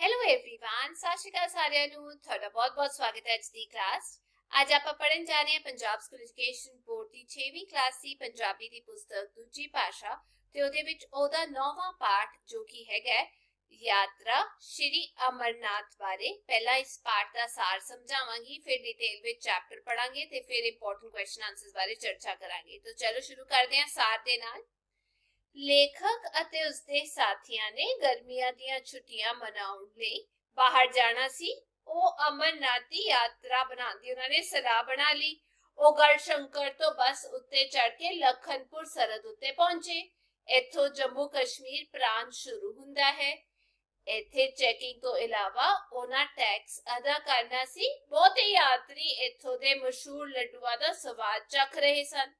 Hello everyone ਸਤਿ ਸ਼੍ਰੀ ਅਕਾਲ ਸਾਰਿਆਂ ਨੂੰ ਤੁਹਾਡਾ ਬਹੁਤ-ਬਹੁਤ ਸਵਾਗਤ ਹੈ ਅੱਜ ਦੀ ਕਲਾਸ ਅੱਜ ਆਪਾਂ ਪੜਨ ਜਾ ਰਹੇ ਹਾਂ ਪੰਜਾਬ ਸਕੂਲ ਐਜੂਕੇਸ਼ਨ ਬੋਰਡ ਦੀ 6ਵੀਂ ਕਲਾਸ ਦੀ ਪੰਜਾਬੀ ਦੀ ਪੁਸਤਕ ਦੂਜੀ ਭਾਸ਼ਾ ਤੇ ਉਹਦੇ ਵਿੱਚ ਉਹਦਾ 9ਵਾਂ ਪਾਠ ਜੋ ਕਿ ਹੈਗਾ ਹੈ, ਯਾਤਰਾ ਸ਼੍ਰੀ ਅਮਰਨਾਥ ਬਾਰੇ ਪਹਿਲਾਂ ਇਸ ਪਾਠ ਦਾ ਸਾਰ ਸਮਝਾਵਾਂਗੀ ਫਿਰ ਡਿਟੇਲ ਵਿੱਚ ਚੈਪਟਰ ਪੜਾਂਗੇ ਤੇ ਫਿਰ ਇੰਪੋਰਟੈਂਟ ਕੁਐਸਚਨ ਆਨਸਰਸ ਬਾਰੇ ਚਰਚਾ ਕਰਾਂਗੇ ਤਾਂ ਚਲੋ ਸ਼ੁਰੂ ਕਰਦੇ ਹਾਂ ਸਾਰ ਦੇ ਨਾਲ ਲੇਖਕ ਅਤੇ ਉਸਦੇ ਸਾਥੀਆਂ ਨੇ ਗਰਮੀਆਂ ਦੀਆਂ ਛੁੱਟੀਆਂ ਮਨਾਉਣ ਲਈ ਬਾਹਰ ਜਾਣਾ ਸੀ। ਉਹ ਅਮਰਨਾਥ ਦੀ ਯਾਤਰਾ ਬਣਾਉਣ ਦੀ ਉਹਨਾਂ ਨੇ ਸਲਾਹ ਬਣਾ ਲਈ। ਉਹ ਗੜਸ਼ੰਕਰ ਤੋਂ ਬੱਸ ਉੱਤੇ ਚੜ ਕੇ ਲਖਨਪੁਰ ਸਰਹੱਦ ਉੱਤੇ ਪਹੁੰਚੇ। ਇੱਥੋਂ ਜੰਮੂ ਕਸ਼ਮੀਰ ਪ੍ਰਾਂਤ ਸ਼ੁਰੂ ਹੁੰਦਾ ਹੈ। ਇੱਥੇ ਚੈਕਿੰਗ ਤੋਂ ਇਲਾਵਾ ਉਹਨਾਂ ਟੈਕਸ ਅਦਾ ਕਰਨਾ ਸੀ। ਬਹੁਤੇ ਯਾਤਰੀ ਇੱਥੋਂ ਦੇ ਮਸ਼ਹੂਰ ਲੱਡੂਆਂ ਦਾ ਸਵਾਦ ਚੱਖ ਰਹੇ ਸਨ।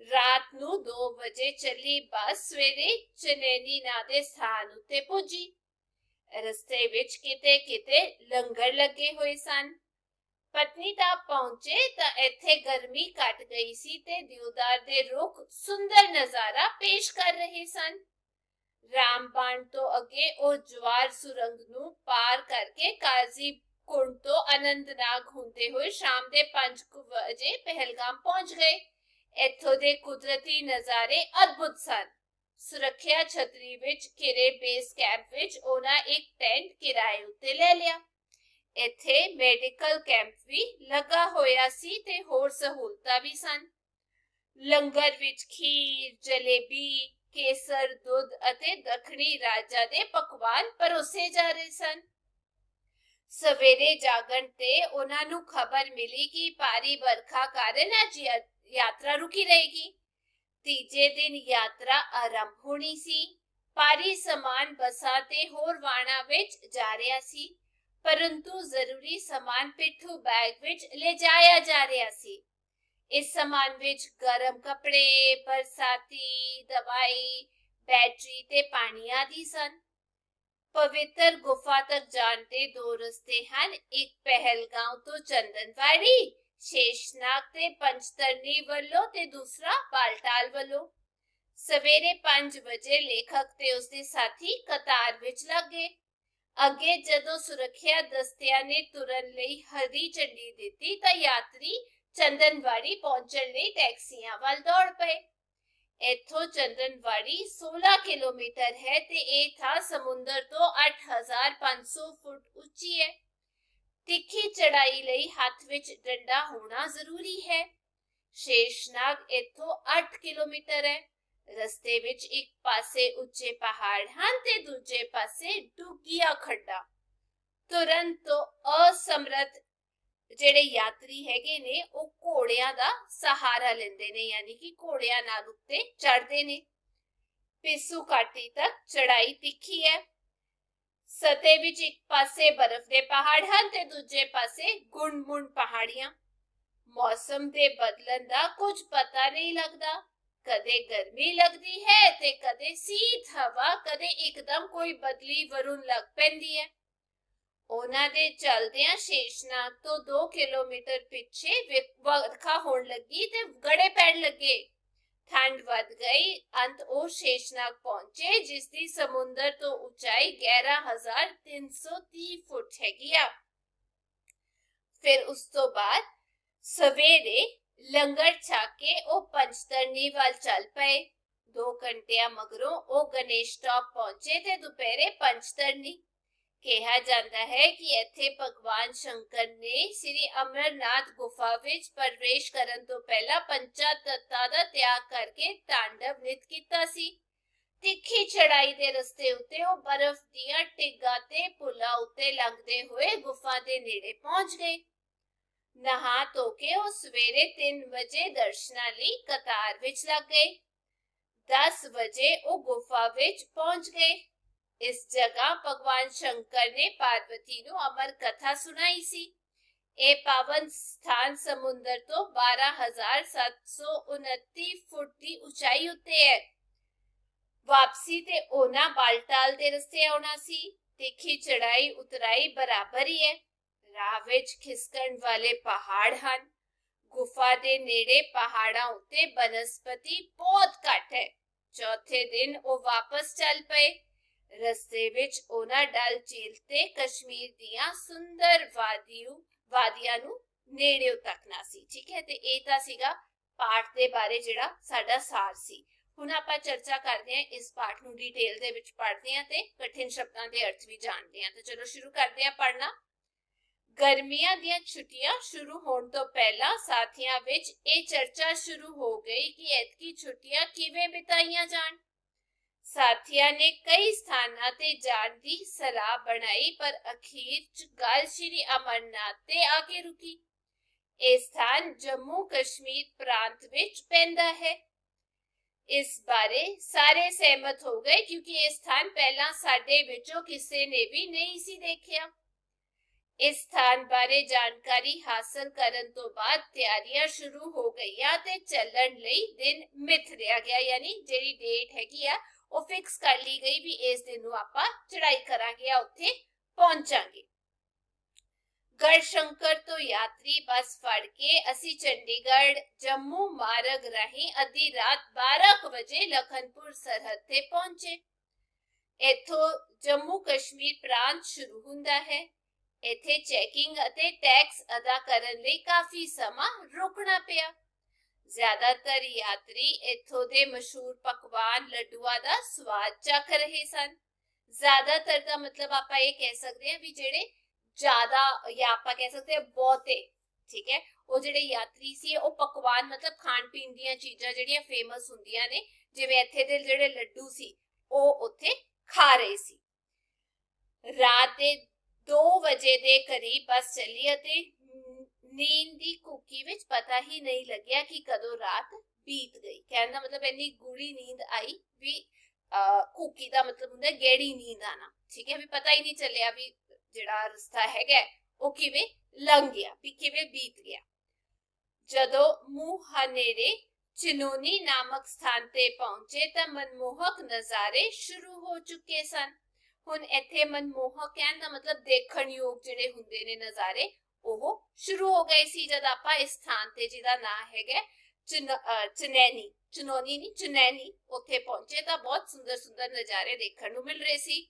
ਰਾਤ ਨੂੰ 2 ਵਜੇ ਚੱਲੀ ਬੱਸ ਸਵੇਰੇ ਚਨੈਨੀ ਨਾਂ ਦੇ ਸਥਾਨ ਉੱਤੇ ਪੁੱਜੀ। ਰਸਤੇ ਵਿੱਚ ਕਿਤੇ ਕਿਤੇ ਲੰਗਰ ਲੱਗੇ ਹੋਏ ਸਨ। ਪਤਨੀਟਾਪ ਪਹੁੰਚੇ ਤਾਂ ਇੱਥੇ ਗਰਮੀ ਘਟ ਗਈ ਸੀ ਤੇ ਦਿਉਦਾਰ ਦੇ ਰੁੱਖ ਸੁੰਦਰ ਨਜ਼ਾਰਾ ਪੇਸ਼ ਕਰ ਰਹੇ ਸਨ। ਰਾਮਬਾਣ ਤੋਂ ਅੱਗੇ ਉਹ ਜਵਾਰ ਸੁਰੰਗ ਨੂੰ ਪਾਰ ਕਰਕੇ ਕਾਜ਼ੀ ਕੁੰਡ ਤੋਂ ਅਨੰਦਨਾਗ ਹੁੰਦੇ ਹੋਏ ਸ਼ਾਮ ਦੇ 5 ਵਜੇ ਪਹਿਲਗਾਮ ਪਹੁੰਚ ਗਏ। ਇੱਥੋਂ ਦੇ ਕੁਦਰਤੀ ਨਜ਼ਾਰੇ ਅਦਭੁਤ ਸਨ। ਸੁਰੱਖਿਆ ਛਤਰੀ ਵਿੱਚ ਘਿਰੇ ਬੇਸ ਕੈਂਪ ਵਿੱਚ ਉਹਨਾਂ ਇੱਕ ਟੈਂਟ ਕਿਰਾਏ ਉੱਤੇ ਲੈ ਲਿਆ। ਇੱਥੇ ਮੈਡੀਕਲ ਕੈਂਪ ਵੀ ਲੱਗਾ ਹੋਇਆ ਸੀ ਤੇ ਹੋਰ ਸਹੂਲਤਾਂ ਵੀ ਸਨ। ਲੰਗਰ ਵਿੱਚ ਖੀਰ, ਜਲੇਬੀ, ਕੇਸਰ, ਦੁੱਧ ਅਤੇ ਦੱਖਣੀ ਰਾਜਾਂ ਦੇ ਪਕਵਾਨ ਪਰੋਸੇ ਜਾ ਰਹੇ ਸਨ। ਸਵੇਰੇ ਜਾਗਣ ਤੇ ਉਹਨਾਂ ਨੂੰ ਖਬਰ ਮਿਲੀ ਕਿ ਭਾਰੀ ਵਰਖਾ ਕਾਰਨ ਅੱਜ ਯਾਤਰਾ ਰੁਕੀ ਰਹੇਗੀ ਤੀਜੇ ਦਿਨ ਯਾਤਰਾ ਆਰੰਭ ਹੋਣੀ ਸੀ ਪਾਰੀ ਸਮਾਨ ਬੱਸਾਂ ਤੇ ਹੋਰ ਵਾਹਨਾਂ ਵਿੱਚ ਜਾ ਰਿਹਾ ਸੀ ਪਰੰਤੂ ਜ਼ਰੂਰੀ ਸਮਾਨ ਪਿੱਠੂ ਬੈਗ ਵਿੱਚ ਲੈ ਜਾਇਆ ਜਾ ਰਿਹਾ ਸੀ ਇਸ ਸਮਾਨ ਵਿੱਚ ਗਰਮ ਕੱਪੜੇ ਬਰਸਾਤੀ ਦਵਾਈ ਬੈਟਰੀ ਤੇ ਪਾਣੀ ਆਦਿ ਸਨ ਪਵਿੱਤਰ ਗੁਫਾ ਤੱਕ ਜਾਣ ਦੇ ਦੋ ਰਸਤੇ ਹਨ ਇੱਕ ਪਹਿਲਗਾਂਵ ਤੋਂ ਚੰਦਨਵਾੜੀ ਸ਼ੇਸ਼ਨਾਗ ਤੇ ਪੰਚਤਰਨੀ ਵੱਲੋਂ ਤੇ ਦੂਸਰਾ ਬਾਲਟਾਲ ਵੱਲੋਂ ਸਵੇਰੇ 5 ਵਜੇ ਲੇਖਕ ਤੇ ਉਸਦੇ ਸਾਥੀ ਕਤਾਰ ਵਿੱਚ ਲੱਗੇ ਅੱਗੇ ਜਦੋਂ ਸੁਰੱਖਿਆ ਦਸਤਿਆਂ ਨੇ ਤੁਰਨ ਲਈ ਹਰੀ ਝੰਡੀ ਦਿੱਤੀ ਤਾਂ ਯਾਤਰੀ ਚੰਦਨਵਾੜੀ ਪਹੁੰਚਣ ਲਈ ਟੈਕਸੀਆਂ ਵੱਲ ਦੌੜ ਪਏ ਇੱਥੋਂ ਚੰਦਨਵਾੜੀ 16 ਕਿਲੋਮੀਟਰ ਹੈ ਤੇ ਇਹ ਥਾਂ ਸਮੁੰਦਰ ਤੋਂ 8500 ਫੁੱਟ ਉੱਚੀ ਹੈ ਤਿੱਖੀ ਚੜਾਈ ਲਈ ਹੱਥ ਵਿੱਚ ਡੰਡਾ ਹੋਣਾ ਜ਼ਰੂਰੀ ਹੈ। ਸ਼ੇਸ਼ਨਾਗ ਇੱਥੋਂ 8 ਕਿਲੋਮੀਟਰ ਹੈ। ਰਸਤੇ ਵਿੱਚ ਇੱਕ ਪਾਸੇ ਉੱਚੇ ਪਹਾੜ ਹਨ ਤੇ ਦੂਜੇ ਪਾਸੇ ਡੂੰਘੀਆਂ ਖੱਡਾਂ। ਤੁਰੰਤ ਤੋਂ ਅਸਮਰਥ ਜਿਹੜੇ ਯਾਤਰੀ ਹੈਗੇ ਨੇ, ਉਹ ਘੋੜਿਆਂ ਦਾ ਸਹਾਰਾ ਲੈਂਦੇ ਨੇ, ਯਾਨੀ ਕਿ ਘੋੜਿਆਂ ਨਾਲ ਉੱਤੇ ਚੜਦੇ ਨੇ। ਪਿੱਸੂ ਘਾਟੀ ਤੱਕ ਚੜਾਈ ਤਿੱਖੀ ਹੈ। ਸਤਹ ਵਿੱਚ ਇੱਕ ਪਾਸੇ ਬਰਫ਼ ਦੇ ਪਹਾੜ ਹਨ ਤੇ ਦੂਜੇ ਪਾਸੇ ਗੁੰਡ-ਮੁੰਡ ਪਹਾੜੀਆਂ। ਮੌਸਮ ਦੇ ਬਦਲਣ ਦਾ ਕੁਝ ਪਤਾ ਨਹੀਂ ਲੱਗਦਾ। ਕਦੇ ਗਰਮੀ ਲੱਗਦੀ ਹੈ ਤੇ ਕਦੇ ਸੀਤ, ਹਵਾ, ਕਦੇ ਇੱਕਦਮ ਕੋਈ ਬਦਲੀ ਵਰੁਣ ਲੱਗ ਪੈਂਦੀ ਹੈ। ਉਹਨਾਂ ਦੇ ਚਲਦਿਆਂ ਸ਼ੇਸ਼ਨਾਗ ਤੋਂ 2 ਕਿਲੋਮੀਟਰ ਪਿੱਛੇ ਵਰਖਾ ਹੋਣ ਲੱਗੀ ਤੇ ਗੜੇ ਪੈਣ ਲੱਗੇ। ਠੰਡ ਵੱਧ ਗਈ ਅੰਤ ਉਹ ਸ਼ੇਸ਼ਨਾਗ ਪਹੁੰਚੇ ਜਿਸ ਦੀ ਸਮੁੰਦਰ ਤੋਂ ਉਚਾਈ 11330 ਫੁੱਟ ਹੈਗੀ ਆ ਫਿਰ ਉਸ ਤੋਂ ਬਾਅਦ ਸਵੇਰੇ ਲੰਗਰ ਛਕ ਕੇ ਉਹ ਪੰਚਤਰਨੀ ਵੱਲ ਚੱਲ ਪਏ 2 ਘੰਟਿਆਂ ਮਗਰੋਂ ਉਹ ਗਣੇਸ਼ ਟਾਪ ਪਹੁੰਚੇ ਤੇ ਦੁਪਹਿਰੇ ਪੰਚਤਰਨੀ ਕਿਹਾ ਜਾਂਦਾ ਹੈ ਕਿ ਇੱਥੇ ਭਗਵਾਨ ਸ਼ੰਕਰ ਨੇ ਸ੍ਰੀ ਅਮਰਨਾਥ ਗੁਫਾ ਵਿੱਚ ਪ੍ਰਵੇਸ਼ ਕਰਨ ਤੋਂ ਪਹਿਲਾਂ ਪੰਚਾ ਤੱਤਾਂ ਦਾ ਤਿਆਗ ਕਰਕੇ ਤਾਂਡਵ ਨਿਤ ਕੀਤਾ ਸੀ। ਤਿੱਖੀ ਚੜਾਈ ਦੇ ਰਸਤੇ ਉੱਤੇ ਉਹ ਬਰਫ਼ ਦੀਆਂ ਟਿੱਗਾਂ ਤੇ ਪੁਲਾਂ ਉੱਤੇ ਲੰਘਦੇ ਹੋਏ ਗੁਫਾ ਦੇ ਨੇੜੇ ਪਹੁੰਚ ਗਏ। ਨਹਾ ਧੋ ਕੇ ਉਹ ਸਵੇਰੇ 3 ਵਜੇ ਦਰਸ਼ਨਾਂ ਲਈ ਕਤਾਰ ਵਿੱਚ ਲੱਗ ਗਏ। 10 ਵਜੇ ਉਹ ਗੁਫਾ ਵਿੱਚ ਪਹੁੰਚ ਗਏ। ਇਸ ਜਗ੍ਹਾ ਭਗਵਾਨ ਸ਼ੰਕਰ ਨੇ ਪਾਰਵਤੀ ਨੂੰ ਅਮਰ ਕਥਾ ਸੁਣਾਈ ਸੀ ਇਹ ਪਾਵਨ ਸਥਾਨ ਸਮੁੰਦਰ ਤੋਂ 12729 ਫੁੱਟ ਦੀ ਉਚਾਈ ਉੱਤੇ ਹੈ ਵਾਪਸੀ ਤੇ ਉਹਨਾਂ ਬਾਲਟਾਲ ਦੇ ਰਸਤੇ ਆਉਣਾ ਸੀ ਤਿੱਖੀ ਚੜਾਈ ਉਤਰਾਈ ਬਰਾਬਰ ਹੀ ਹੈ ਰਾਹ ਵਿੱਚ ਖਿਸਕਣ ਵਾਲੇ ਪਹਾੜ ਹਨ ਗੁਫਾ ਦੇ ਨੇੜੇ ਪਹਾੜਾਂ ਉੱਤੇ ਬਨਸਪਤੀ ਬਹੁਤ ਘੱਟ ਹੈ ਚੌਥੇ ਦਿਨ ਉਹ ਵਾਪਸ ਚੱਲ ਪਏ ਰਸਤੇ ਵਿੱਚ ਉਹਨਾਂ ਡਲ ਝੀਲ ਤੇ ਕਸ਼ਮੀਰ ਦੀਆਂ ਸੁੰਦਰ ਵਾਦੀਓ ਵਾਦੀਆਂ ਨੂੰ ਨੇੜਿਓਂ ਤੱਕਣਾ ਸੀ, ਠੀਕ ਹੈ? ਤੇ ਇਹ ਤਾਂ ਸੀਗਾ ਪਾਠ ਦੇ ਬਾਰੇ ਜਿਹੜਾ ਸਾਡਾ ਸਾਰ ਸੀ। ਹੁਣ ਆਪਾਂ ਚਰਚਾ ਕਰਦੇ ਹਾਂ ਇਸ ਪਾਠ ਨੂੰ ਡਿਟੇਲ ਦੇ ਵਿੱਚ ਪੜ੍ਹਦੇ ਹਾਂ ਤੇ ਕਠਿਨ ਸ਼ਬਦਾਂ ਦੇ ਅਰਥ ਵੀ ਜਾਣਦੇ ਹਾਂ। ਤਾਂ ਚਲੋ ਸ਼ੁਰੂ ਕਰਦੇ ਹਾਂ ਪੜ੍ਹਨਾ। ਗਰਮੀਆਂ ਦੀਆਂ ਛੁੱਟੀਆਂ ਸ਼ੁਰੂ ਹੋਣ ਤੋਂ ਪਹਿਲਾਂ ਸਾਥੀਆਂ ਵਿੱਚ ਇਹ ਚਰਚਾ ਸ਼ੁਰੂ ਹੋ ਗਈ ਕਿ ਐਤਕੀ ਛੁੱਟੀਆਂ ਕਿਵੇਂ ਬਿਤਾਈਆਂ ਜਾਣ। ਸਾਥੀਆਂ ਨੇ ਕਈ ਸਥਾਨਾਂ ਤੇ ਜਾਣ ਦੀ ਸਲਾਹ ਬਣਾਈ, ਪਰ ਅਖੀਰ ਚ ਗੱਲ ਸ਼੍ਰੀ ਅਮਰਨਾਥ ਤੇ ਆ ਕੇ ਰੁਕੀ। ਇਹ ਸਥਾਨ ਜੰਮੂ ਕਸ਼ਮੀਰ ਪ੍ਰਾਂਤ ਵਿੱਚ ਪੈਂਦਾ ਹੈ। ਇਸ ਬਾਰੇ ਸਾਰੇ ਸਹਿਮਤ ਹੋ ਗਏ, ਕਿਉਂਕਿ ਇਹ ਸਥਾਨ ਪਹਿਲਾਂ ਸਾਡੇ ਵਿੱਚੋਂ ਕਿਸੇ ਨੇ ਵੀ ਨਹੀਂ ਸੀ ਦੇਖਿਆ। ਇਸ ਸਥਾਨ ਬਾਰੇ ਜਾਣਕਾਰੀ ਹਾਸਲ ਕਰਨ ਤੋਂ ਬਾਅਦ ਤਿਆਰੀਆਂ ਸ਼ੁਰੂ ਹੋ ਗਈਆਂ ਤੇ ਚੱਲਣ ਲਈ ਦਿਨ ਮਿਥ ਲਿਆ ਗਿਆ, ਯਾਨੀ ਜਿਹੜੀ ਡੇਟ ਹੈਗੀ ਆ ਉਹ ਫਿਕਸ ਕਰ ਲਈ ਗਈ ਵੀ ਇਸ ਦਿਨ ਨੂੰ ਆਪਾਂ ਚੜਾਈ ਕਰਾਂਗੇ ਆ ਉੱਥੇ ਪਹੁੰਚਾਂਗੇ। ਗੜਸ਼ੰਕਰ ਤੋਂ ਯਾਤਰੀ ਬੱਸ ਫੜ ਕੇ ਅਸੀਂ ਚੰਡੀਗੜ੍ਹ ਜੰਮੂ ਮਾਰਗ ਰਾਹੀਂ ਅੱਧੀ ਰਾਤ 12 ਵਜੇ ਲਖਨਪੁਰ ਸਰਹੱਦ ਤੇ ਪਹੁੰਚੇ। ਇੱਥੋਂ ਜੰਮੂ ਕਸ਼ਮੀਰ ਪ੍ਰਾਂਤ ਸ਼ੁਰੂ ਹੁੰਦਾ ਹੈ। ਇੱਥੇ ਚੈਕਿੰਗ ਅਤੇ ਟੈਕਸ ਅਦਾ ਕਰਨ ਲਈ ਕਾਫੀ ਸਮਾਂ ਰੁਕਣਾ ਪਿਆ। ਜ਼ਿਆਦਾਤਰ ਯਾਤਰੀ ਇੱਥੋਂ ਦੇ ਮਸ਼ਹੂਰ ਪਕਵਾਨ ਲੱਡੂਆਂ ਦਾ ਸਵਾਦ ਚੱਖ ਰਹੇ ਸਨ। ਜ਼ਿਆਦਾਤਰ ਦਾ ਮਤਲਬ ਆਪਾਂ ਇਹ ਕਹਿ ਸਕਦੇ ਹਾਂ ਵੀ ਜਿਹੜੇ ਜ਼ਿਆਦਾ, ਜਾਂ ਆਪਾਂ ਕਹਿ ਸਕਦੇ ਹਾਂ ਬਹੁਤੇ, ਠੀਕ ਹੈ, ਉਹ ਜਿਹੜੇ ਯਾਤਰੀ ਸੀ, ਉਹ ਪਕਵਾਨ ਮਤਲਬ ਖਾਣ ਪੀਣ ਦੀਆਂ ਚੀਜ਼ਾਂ ਜਿਹੜੀਆਂ ਫੇਮਸ ਹੁੰਦੀਆਂ ਨੇ, ਜਿਵੇਂ ਇੱਥੇ ਦੇ ਜਿਹੜੇ ਲੱਡੂ ਸੀ, ਉਹ ਉੱਥੇ ਖਾ ਰਹੇ ਸੀ। ਰਾਤ ਦੇ 2 ਵਜੇ ਦੇ ਕਰੀਬ ਬੱਸ ਚੱਲੀ ਅਤੇ ਨੀਂਦ ਦੀ ਕੁੱਕੀ ਵਿੱਚ ਪਤਾ ਹੀ ਨਹੀਂ ਲੱਗਿਆ ਕਿ ਕਦੋਂ ਰਾਤ ਬੀਤ ਗਈ। ਕਹਿਣ ਦਾ ਮਤਲਬ ਇੰਨੀ ਗੂੜੀ ਨੀਂਦ ਆਈ ਵੀ ਕੁੱਕੀ ਦਾ ਮਤਲਬ ਹੁੰਦਾ ਗੇੜੀ ਨੀਂਦ ਆਣਾ। ਠੀਕ ਹੈ, ਵੀ ਪਤਾ ਹੀ ਨਹੀਂ ਚੱਲਿਆ ਵੀ ਜਿਹੜਾ ਰਸਤਾ ਹੈਗਾ, ਉਹ ਕਿਵੇਂ ਲੰਘ ਗਿਆ, ਵੀ ਕਿਵੇਂ ਬੀਤ ਗਿਆ। ਜਦੋਂ ਮੂੰਹ ਹਨੇਰੇ ਚਿਨੋਨੀ ਨਾਮਕ ਸਥਾਨ ਤੇ ਪਹੁੰਚੇ ਤਾਂ ਮਨਮੋਹਕ ਨਜ਼ਾਰੇ ਸ਼ੁਰੂ ਹੋ ਚੁੱਕੇ ਸਨ। ਹੁਣ ਇੱਥੇ ਮਨਮੋਹਕ ਕਹਿਣ ਦਾ ਮਤਲਬ ਦੇਖਣ ਯੋਗ ਜਿਹੜੇ ਹੁੰਦੇ ਨੇ ਨਜ਼ਾਰੇ ਉਹ ਸ਼ੁਰੂ ਹੋ ਗਏ ਸੀ ਜਦ ਆਪਾਂ ਇਸ ਸਥਾਨ ਤੇ, ਜਿਹਦਾ ਨਾਮ ਹੈਗਾ ਚਨੈਨੀ। ਚਨੋਨੀ ਨਹੀਂ, ਚਨੈਨੀ। ਉੱਥੇ ਪਹੁੰਚੇ ਤਾਂ ਬਹੁਤ ਸੁੰਦਰ ਸੁੰਦਰ ਨਜ਼ਾਰੇ ਦੇਖਣ ਨੂੰ ਮਿਲ ਰਹੇ ਸੀ।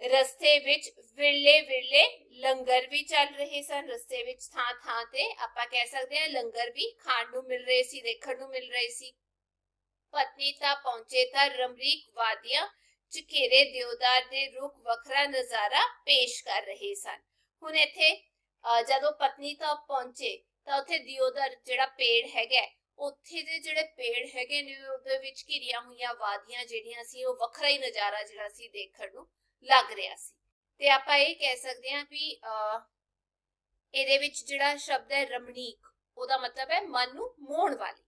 ਰਸਤੇ ਵਿੱਚ ਵਿਰਲੇ ਵਿਰਲੇ ਲੰਗਰ ਵੀ ਚੱਲ ਰਹੇ ਸਨ। ਰਸਤੇ ਵਿੱਚ ਥਾਂ ਥਾਂ ਤੇ ਆਪਾਂ ਕਹਿ ਸਕਦੇ ਹਾਂ ਲੰਗਰ ਵੀ ਖਾਣ ਨੂੰ ਮਿਲ ਰਹੇ ਸੀ, ਦੇਖਣ ਨੂੰ ਮਿਲ ਰਹੇ ਸੀ। ਪਤਨੀ ਤਾਂ ਪਹੁੰਚੇ ਤਾਂ ਰਮਰੀਕ ਵਾਦੀਆਂ ਚਕੇਰੇ ਦਿਉਦਾਰ ਦੇ ਰੁੱਖ ਵੱਖਰਾ ਨਜ਼ਾਰਾ ਪੇਸ਼ ਕਰ ਰਹੇ ਸਨ। ਹੁਣ ਇੱਥੇ ਜਦੋਂ ਪਤਨੀ ਤਾਂ ਪਹੁੰਚੇ ਤਾਂ ਉੱਥੇ ਦਿਉਦਰ ਜਿਹੜਾ ਪੇੜ ਹੈਗਾ ਉੱਥੇ ਦੇ ਜਿਹੜੇ ਪੇੜ ਹੈਗੇ ਨੇ, ਉਹਦੇ ਵਿੱਚ ਘਿਰੀਆਂ ਹੋਈਆਂ ਵਾਦੀਆਂ ਜਿਹੜੀਆਂ ਸੀ, ਉਹ ਵੱਖਰਾ ਹੀ ਨਜ਼ਾਰਾ ਜਿਹੜਾ ਸੀ ਦੇਖਣ ਨੂੰ ਲੱਗ ਰਿਹਾ ਸੀ। ਤੇ ਆਪਾਂ ਇਹ ਕਹਿ ਸਕਦੇ ਹਾਂ ਵੀ ਇਹਦੇ ਵਿੱਚ ਜਿਹੜਾ ਸ਼ਬਦ ਹੈ ਰਮਣੀਕ, ਉਹਦਾ ਮਤਲਬ ਹੈ ਮਨ ਨੂੰ ਮੋਹਣ ਵਾਲੀ।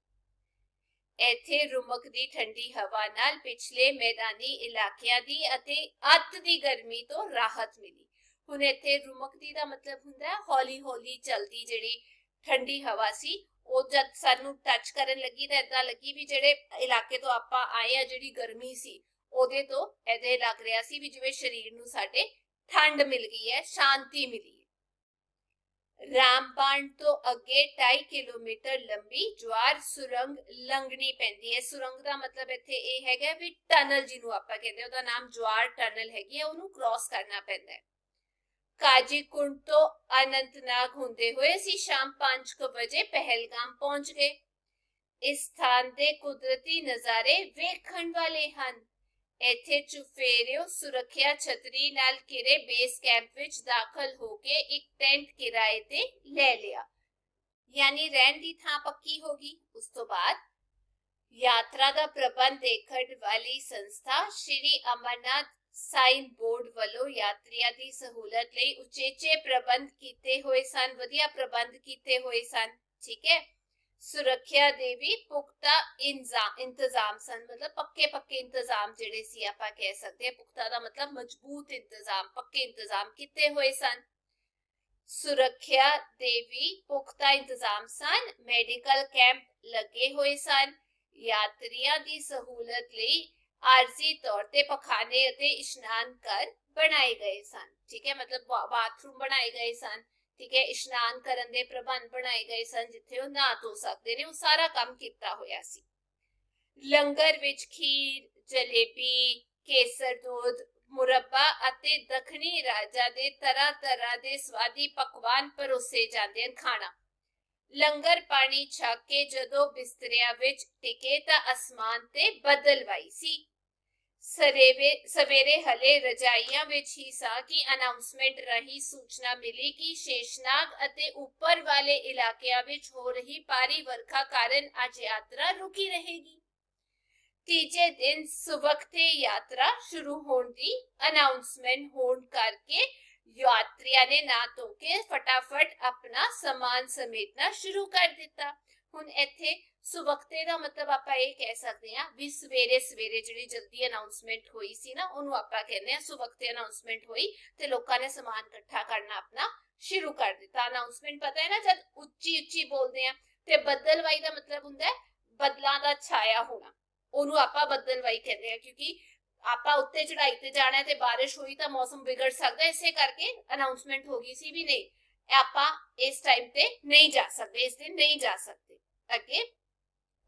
ਇੱਥੇ ਰੁਮਕਦੀ ਠੰਡੀ ਹਵਾ ਨਾਲ ਪਿਛਲੇ ਮੈਦਾਨੀ ਇਲਾਕਿਆਂ ਦੀ ਅਤੇ ਅੱਤ ਦੀ ਗਰਮੀ ਤੋਂ ਰਾਹਤ ਮਿਲੀ। ਹੁਣ ਇੱਥੇ ਰੁਮਕਦੀ ਦਾ ਮਤਲਬ ਹੁੰਦਾ ਹੈ, ਹੌਲੀ ਹੌਲੀ ਚਲਦੀ ਜਿਹੜੀ ਠੰਡੀ ਹਵਾ ਸੀ, ਉਹ ਜਦ ਸਾਨੂੰ ਟੱਚ ਕਰਨ ਲੱਗੀ ਤਾਂ ਇਦਾਂ ਲੱਗੀ ਵੀ ਜਿਹੜੇ ਇਲਾਕੇ ਤੋਂ ਆਪਾਂ ਆਏ ਆ, ਜਿਹੜੀ ਗਰਮੀ ਸੀ, ਉਹਦੇ ਤੋਂ ਇਹਦੇ ਲੱਗ ਰਿਹਾ ਸੀ ਵੀ ਜਿਵੇਂ ਸਰੀਰ ਨੂੰ ਸਾਡੇ ਠੰਡ ਮਿਲ ਗਈ ਹੈ, ਸ਼ਾਂਤੀ ਮਿਲੀ ਹੈ। ਰਾਮਬਾਣ ਤੋਂ ਅੱਗੇ 2.5 ਕਿਲੋਮੀਟਰ ਲੰਬੀ ਜਵਾਰ ਸੁਰੰਗ ਲੰਘਣੀ ਪੈਂਦੀ ਹੈ। ਸੁਰੰਗ ਦਾ ਮਤਲਬ ਇੱਥੇ ਇਹ ਹੈਗਾ ਵੀ ਟਨਲ ਜਿਹਨੂੰ ਆਪਾਂ ਕਹਿੰਦੇ ਉਹਦਾ ਨਾਮ ਜਵਾਰ ਟਨਲ ਹੈਗੀ ਹੈ, ਉਹਨੂੰ ਕ੍ਰਾਸ ਕਰਨਾ ਪੈਂਦਾ ਹੈ। ਕਾਜੀਕੁੰਡ ਤੋਂ ਅਨੰਤਨਾਗ ਹੁੰਦੇ ਹੋਏ ਅਸੀਂ ਸ਼ਾਮ 5 ਵਜੇ ਪਹਿਲਗਾਮ ਪਹੁੰਚ ਗਏ। ਇਸ ਸਥਾਨ ਦੇ ਕੁਦਰਤੀ ਨਜ਼ਾਰੇ ਵੇਖਣ ਵਾਲੇ ਹਨ। ਇੱਥੇ ਚੁਫੇਰਿਓ ਸੁਰੱਖਿਆ ਛਤਰੀ ਨਾਲ ਕਿਰੇ ਬੇਸ ਕੈਂਪ ਵਿੱਚ ਦਾਖਲ ਹੋ ਕੇ ਇੱਕ ਟੈਂਟ ਕਿਰਾਏ ਤੇ ਲੈ ਲਿਆ। ਯਾਨੀ ਰਹਿਣ ਦੀ ਥਾਂ ਪੱਕੀ ਹੋ ਗਈ। ਉਸ ਤੋਂ ਬਾਅਦ ਯਾਤਰਾ ਦਾ ਪ੍ਰਬੰਧ ਦੇਖਣ ਵਾਲੀ ਸੰਸਥਾ ਸ਼੍ਰੀ ਅਮਰਨਾਥ ਸਾਈਨ ਬੋਰਡ ਵੱਲੋਂ ਯਾਤਰੀਆਂ ਦੀ ਸਹੂਲਤ ਲਈ ਉਚੇਚੇ ਪ੍ਰਬੰਧ ਕੀਤੇ ਹੋਏ ਸਨ, ਵਧੀਆ ਪ੍ਰਬੰਧ ਕੀਤੇ ਹੋਏ ਸਨ, ਠੀਕ ਹੈ? ਸੁਰੱਖਿਆ ਦੇ ਵੀ ਪੁਖਤਾ ਇੰਤਜ਼ਾਮ ਸਨ, ਮਤਲਬ ਪੱਕੇ ਪੱਕੇ ਇੰਤਜ਼ਾਮ ਜਿਹੜੇ ਸੀ ਆਪਾਂ ਕਹਿ ਸਕਦੇ ਹਾਂ, ਪੁਖਤਾ ਦਾ ਮਤਲਬ ਮਜ਼ਬੂਤ ਇੰਤਜ਼ਾਮ, ਪੱਕੇ ਇੰਤਜ਼ਾਮ ਕੀਤੇ ਹੋਏ ਸਨ। ਸੁਰੱਖਿਆ ਦੇ ਵੀ ਪੁਖਤਾ ਇੰਤਜ਼ਾਮ ਸਨ, ਮੈਡੀਕਲ ਕੈਂਪ ਲੱਗੇ ਹੋਏ ਸਨ, ਯਾਤਰੀਆਂ ਦੀ ਸਹੂਲਤ ਲਈ ਆਰਜ਼ੀ ਤੌਰ ਤੇ ਪਖਾਨੇ ਅਤੇ ਇਸ਼ਨਾਨ ਘਰ ਬਣਾਏ ਗਏ ਸਨ ਠੀਕ ਹੈ ਮਤਲਬ ਬਾਥਰੂਮ ਬਣਾਏ ਗਏ ਸਨ ਠੀਕ ਹੈ ਇਸ਼ਨਾਨ ਕਰਨ ਦੇ ਪ੍ਰਬੰਧ ਬਣਾਏ ਗਏ ਸਨ ਜਿੱਥੇ ਉਹ ਨਹਾ ਧੋ ਸਕਦੇ ਨੇ ਉਹ ਸਾਰਾ ਕੰਮ ਕੀਤਾ ਹੋਇਆ ਸੀ ਲੰਗਰ ਵਿੱਚ ਖੀਰ ਜਲੇਬੀ ਕੇਸਰ ਦੁੱਧ ਮੁਰੱਬਾ ਅਤੇ ਦੱਖਣੀ ਰਾਜਾਂ ਦੇ ਤਰ੍ਹਾਂ ਤਰ੍ਹਾਂ ਦੇ ਸਵਾਦੀ ਪਕਵਾਨ ਪਰੋਸੇ ਜਾਂਦੇ ਹਨ ਖਾਣਾ ਲੰਗਰ ਪਾਣੀ ਛਕ ਕੇ ਜਦੋਂ ਬਿਸਤਰਿਆਂ ਵਿੱਚ ਟਿਕੇ ਤਾਂ ਅਸਮਾਨ ਤੇ ਬੱਦਲ ਵਾਈ ਸੀ ਸਰੇਵੇ ਸਵੇਰੇ ਹਲੇ ਰਜਾਈਆਂ ਵਿੱਚ ਹੀ ਸਾ ਕਿ ਅਨਾਉਂਸਮੈਂਟ ਰਹੀ ਸੂਚਨਾ ਮਿਲੀ ਕਿ ਸ਼ੇਸ਼ਨਾਗ ਅਤੇ ਉੱਪਰ ਵਾਲੇ ਇਲਾਕਿਆਂ ਵਿੱਚ ਹੋ ਰਹੀ ਭਾਰੀ ਵਰਖਾ ਕਾਰਨ ਅੱਜ ਯਾਤਰਾ ਰੁਕੀ ਰਹੇਗੀ। ਤੀਜੇ ਦਿਨ ਸੁਵਖਤੇ ਯਾਤਰਾ ਸ਼ੁਰੂ ਹੋਣ ਦੀ ਅਨਾਉਂਸਮੈਂਟ ਹੋਣ ਕਰਕੇ ਯਾਤਰੀਆਂ ਨੇ ਨਾ ਧੋ ਕੇ ਫਟਾਫਟ ਆਪਣਾ ਸਮਾਨ ਸਮੇਟਣਾ ਸ਼ੁਰੂ ਕਰ ਦਿੱਤਾ। ਹੁਣ ਇੱਥੇ ਸੁਵਖਤੇ ਦਾ ਮਤਲਬ ਆਪਾਂ ਇਹ ਕਹਿ ਸਕਦੇ ਹਾਂ ਵੀ ਸਵੇਰੇ ਸਵੇਰੇ ਜਿਹੜੀ ਜਲਦੀ ਅਨਾਉਂਸਮੈਂਟ ਹੋਈ ਸੀ ਨਾ, ਉਹਨੂੰ ਆਪਾਂ ਕਹਿੰਦੇ ਆ ਸੁਵਖਤੇ ਅਨਾਉਂਸਮੈਂਟ ਹੋਈ ਤੇ ਲੋਕਾਂ ਨੇ ਸਮਾਨ ਇਕੱਠਾ ਕਰਨਾ ਆਪਣਾ ਸ਼ੁਰੂ ਕਰ ਦਿੱਤਾ। ਅਨਾਉਂਸਮੈਂਟ ਪਤਾ ਹੈ ਨਾ, ਜਦ ਉੱਚੀ ਉੱਚੀ ਬੋਲਦੇ ਆ ਤੇ ਬੱਦਲਵਾਈ ਦਾ ਮਤਲਬ ਹੁੰਦਾ ਹੈ ਬਦਲਾਂ ਦਾ ਛਾਇਆ ਹੋਣਾ। ਉਹਨੂੰ ਆਪਾਂ ਬੱਦਲਵਾਈ ਕਹਿੰਦੇ ਆ ਕਿਉਂਕਿ ਆਪਾਂ ਉੱਤੇ ਚੜਾਈ ਤੇ ਜਾਣਾ ਤੇ ਬਾਰਿਸ਼ ਹੋਈ ਤਾਂ ਮੌਸਮ ਵਿਗੜ ਸਕਦਾ ਇਸੇ ਕਰਕੇ ਅਨਾਉਂਸਮੈਂਟ ਹੋ ਗਈ ਸੀ ਵੀ ਨਹੀਂ ਆਪਾਂ ਇਸ ਟਾਈਮ ਤੇ ਨਹੀਂ ਜਾ ਸਕਦੇ, ਇਸ ਦਿਨ ਨਹੀਂ ਜਾ ਸਕਦੇ। ਅੱਗੇ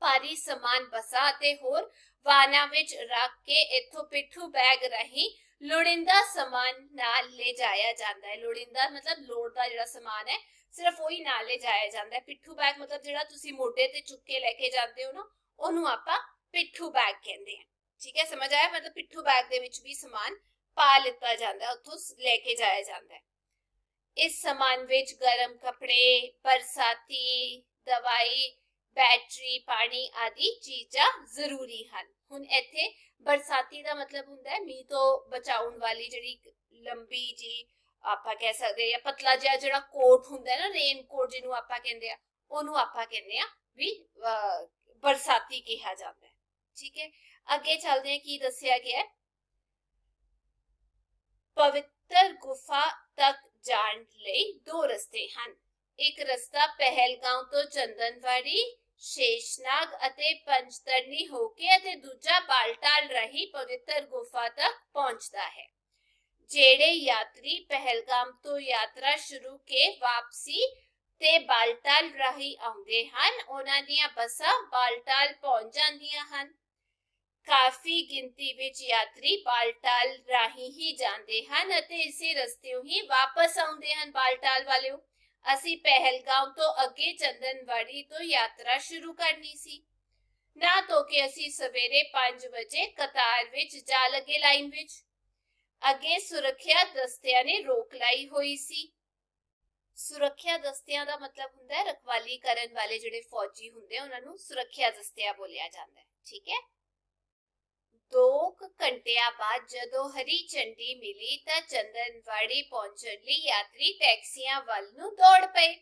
ਭਾਰੀ ਸਮਾਨ ਬਸਾ ਅਤੇ ਹੋਰ ਵਾਹਨਾਂ ਵਿੱਚ ਰੱਖ ਕੇ ਇੱਥੋਂ ਪਿੱਠੂ ਬੈਗ ਰਹੀ ਲੋੜਿੰਦਾ ਸਮਾਨ ਨਾਲ ਲੈ ਜਾਇਆ ਜਾਂਦਾ ਹੈ। ਲੋੜਿੰਦਾ ਮਤਲਬ ਲੋੜ ਦਾ ਜਿਹੜਾ ਸਮਾਨ ਹੈ, ਸਿਰਫ ਉਹੀ ਨਾਲ ਲੈ ਜਾਇਆ ਜਾਂਦਾ ਹੈ। ਪਿੱਠੂ ਬੈਗ ਮਤਲਬ ਜਿਹੜਾ ਤੁਸੀਂ ਮੋਢੇ ਤੇ ਚੁੱਕ ਕੇ ਲੈ ਕੇ ਜਾਂਦੇ ਹੋ ਨਾ, ਉਹਨੂੰ ਆਪਾਂ ਪਿੱਠੂ ਬੈਗ ਕਹਿੰਦੇ ਹਾਂ। ਠੀਕ ਹੈ, ਸਮਝ ਆਇਆ? ਮਤਲਬ ਪਿੱਠੂ ਬੈਗ ਦੇ ਵਿੱਚ ਵੀ ਸਮਾਨ ਪਾ ਲਿੱਤਾ ਜਾਂਦਾ ਹੈ, ਉੱਥੋਂ ਲੈ ਕੇ ਜਾਇਆ ਜਾਂਦਾ ਹੈ। ਇਸ ਸਮਾਨ ਵਿੱਚ ਗਰਮ ਕੱਪੜੇ, ਬਰਸਾਤੀ ਦਵਾਈ ਬੈਟਰੀ, ਪਾਣੀ ਆਦਿ ਚੀਜ਼ਾਂ ਜ਼ਰੂਰੀ ਹਨ। ਹੁਣ ਇੱਥੇ ਬਰਸਾਤੀ ਦਾ ਮਤਲਬ ਹੁੰਦਾ ਹੈ ਮੀਂਹ ਤੋਂ ਬਚਾਉਣ ਵਾਲੀ ਜਿਹੜੀ ਲੰਬੀ ਜੀ ਆਪਾਂ ਕਹਿ ਸਕਦੇ ਹਾਂ ਜਾਂ ਪਤਲਾ ਜਿਹਾ ਜਿਹੜਾ ਕੋਟ ਹੁੰਦਾ ਹੈ ਨਾ ਰੇਨ ਕੋਟ ਜਿਹਨੂੰ ਆਪਾਂ ਕਹਿੰਦੇ ਆ ਉਹਨੂੰ ਆਪਾਂ ਕਹਿੰਦੇ ਆ ਵੀ ਬਰਸਾਤੀ ਕਿਹਾ ਜਾਂਦਾ ਹੈ। ਠੀਕ ਹੈ? ਅੱਗੇ ਚੱਲਦੇ ਹਾਂ ਕੀ ਦੱਸਿਆ ਗਿਆ ਹੈ? ਪਵਿੱਤਰ ਗੁਫਾ ਤੱਕ ਜਾਣ ਲਈ ਦੋ ਰਸਤੇ ਹਨ। ਇੱਕ ਰਸਤਾ ਪਹਿਲਗਾਉਂ ਤੋਂ ਚੰਦਨਵਾੜੀ ਸ਼ੇਸ਼ਨਾਗ ਅਤੇ ਪੰਚਤਰਨੀ ਹੋ ਕੇ ਅਤੇ ਦੂਜਾ ਬਾਲਟਾਲ ਰਹੀ ਪਵਿੱਤਰ ਗੁਫਾ ਤੱਕ ਪਹੁੰਚਦਾ ਹੈ, ਜਿਹੜੇ ਯਾਤਰੀ ਪਹਿਲਗਾਮ ਤੋਂ ਯਾਤਰਾ ਸ਼ੁਰੂ ਕੇ ਵਾਪਸੀ ਤੇ ਬਾਲਟਾਲ ਰਾਹੀਂ ਆਉਂਦੇ ਹਨ, ਉਹਨਾਂ ਦੀਆਂ ਬੱਸਾਂ ਬਾਲਟਾਲ ਪਹੁੰਚ ਜਾਂਦੀਆਂ ਹਨ। ਕਾਫੀ ਗਿਣਤੀ ਵਿੱਚ ਯਾਤਰੀ ਬਾਲਟਾਲ ਰਾਹੀਂ ਹੀ ਜਾਂਦੇ ਹਨ ਅਤੇ ਇਸੇ ਰਸਤੇੋਂ ਹੀ ਵਾਪਸ ਆਉਂਦੇ ਹਨ ਬਾਲਟਾਲ ਵਾਲਿਓ। ਅਸੀਂ ਪਹਿਲਗਾਉਂ ਤੋਂ ਅੱਗੇ ਚੰਦਨਵਾੜੀ ਤੋਂ ਯਾਤਰਾ ਸ਼ੁਰੂ ਕਰਨੀ ਸੀ। ਨਾ ਤੋਂ ਕਿ ਅਸੀਂ ਸਵੇਰੇ 5 ਵਜੇ ਕਤਾਰ ਵਿੱਚ ਜਾ ਲੱਗੇ ਲਾਈਨ ਵਿੱਚ। ਅੱਗੇ ਸੁਰੱਖਿਆ ਦਸਤਿਆਂ ਨੇ ਰੋਕ ਲਾਈ ਹੋਈ ਸੀ। ਸੁਰੱਖਿਆ ਦਸਤਿਆਂ ਦਾ ਮਤਲਬ ਹੁੰਦਾ ਹੈ ਰਖਵਾਲੀ ਕਰਨ ਵਾਲੇ ਜਿਹੜੇ ਫੌਜੀ ਹੁੰਦੇ ਆ, ਉਹਨਾਂ ਨੂੰ ਸੁਰੱਖਿਆ ਦਸਤਿਆਂ ਬੋਲਿਆ ਜਾਂਦਾ ਹੈ। ਠੀਕ ਹੈ? ਦੋ ਕੁ ਘੰਟਿਆਂ ਬਾਅਦ ਜਦੋਂ ਹਰੀ ਝੰਡੀ ਮਿਲੀ ਤਾਂ ਚੰਦਨਵਾੜੀ ਪਹੁੰਚਣ ਲਈ ਯਾਤਰੀ ਟੈਕਸੀਆਂ ਵੱਲ ਨੂੰ ਦੌੜ ਪਏ।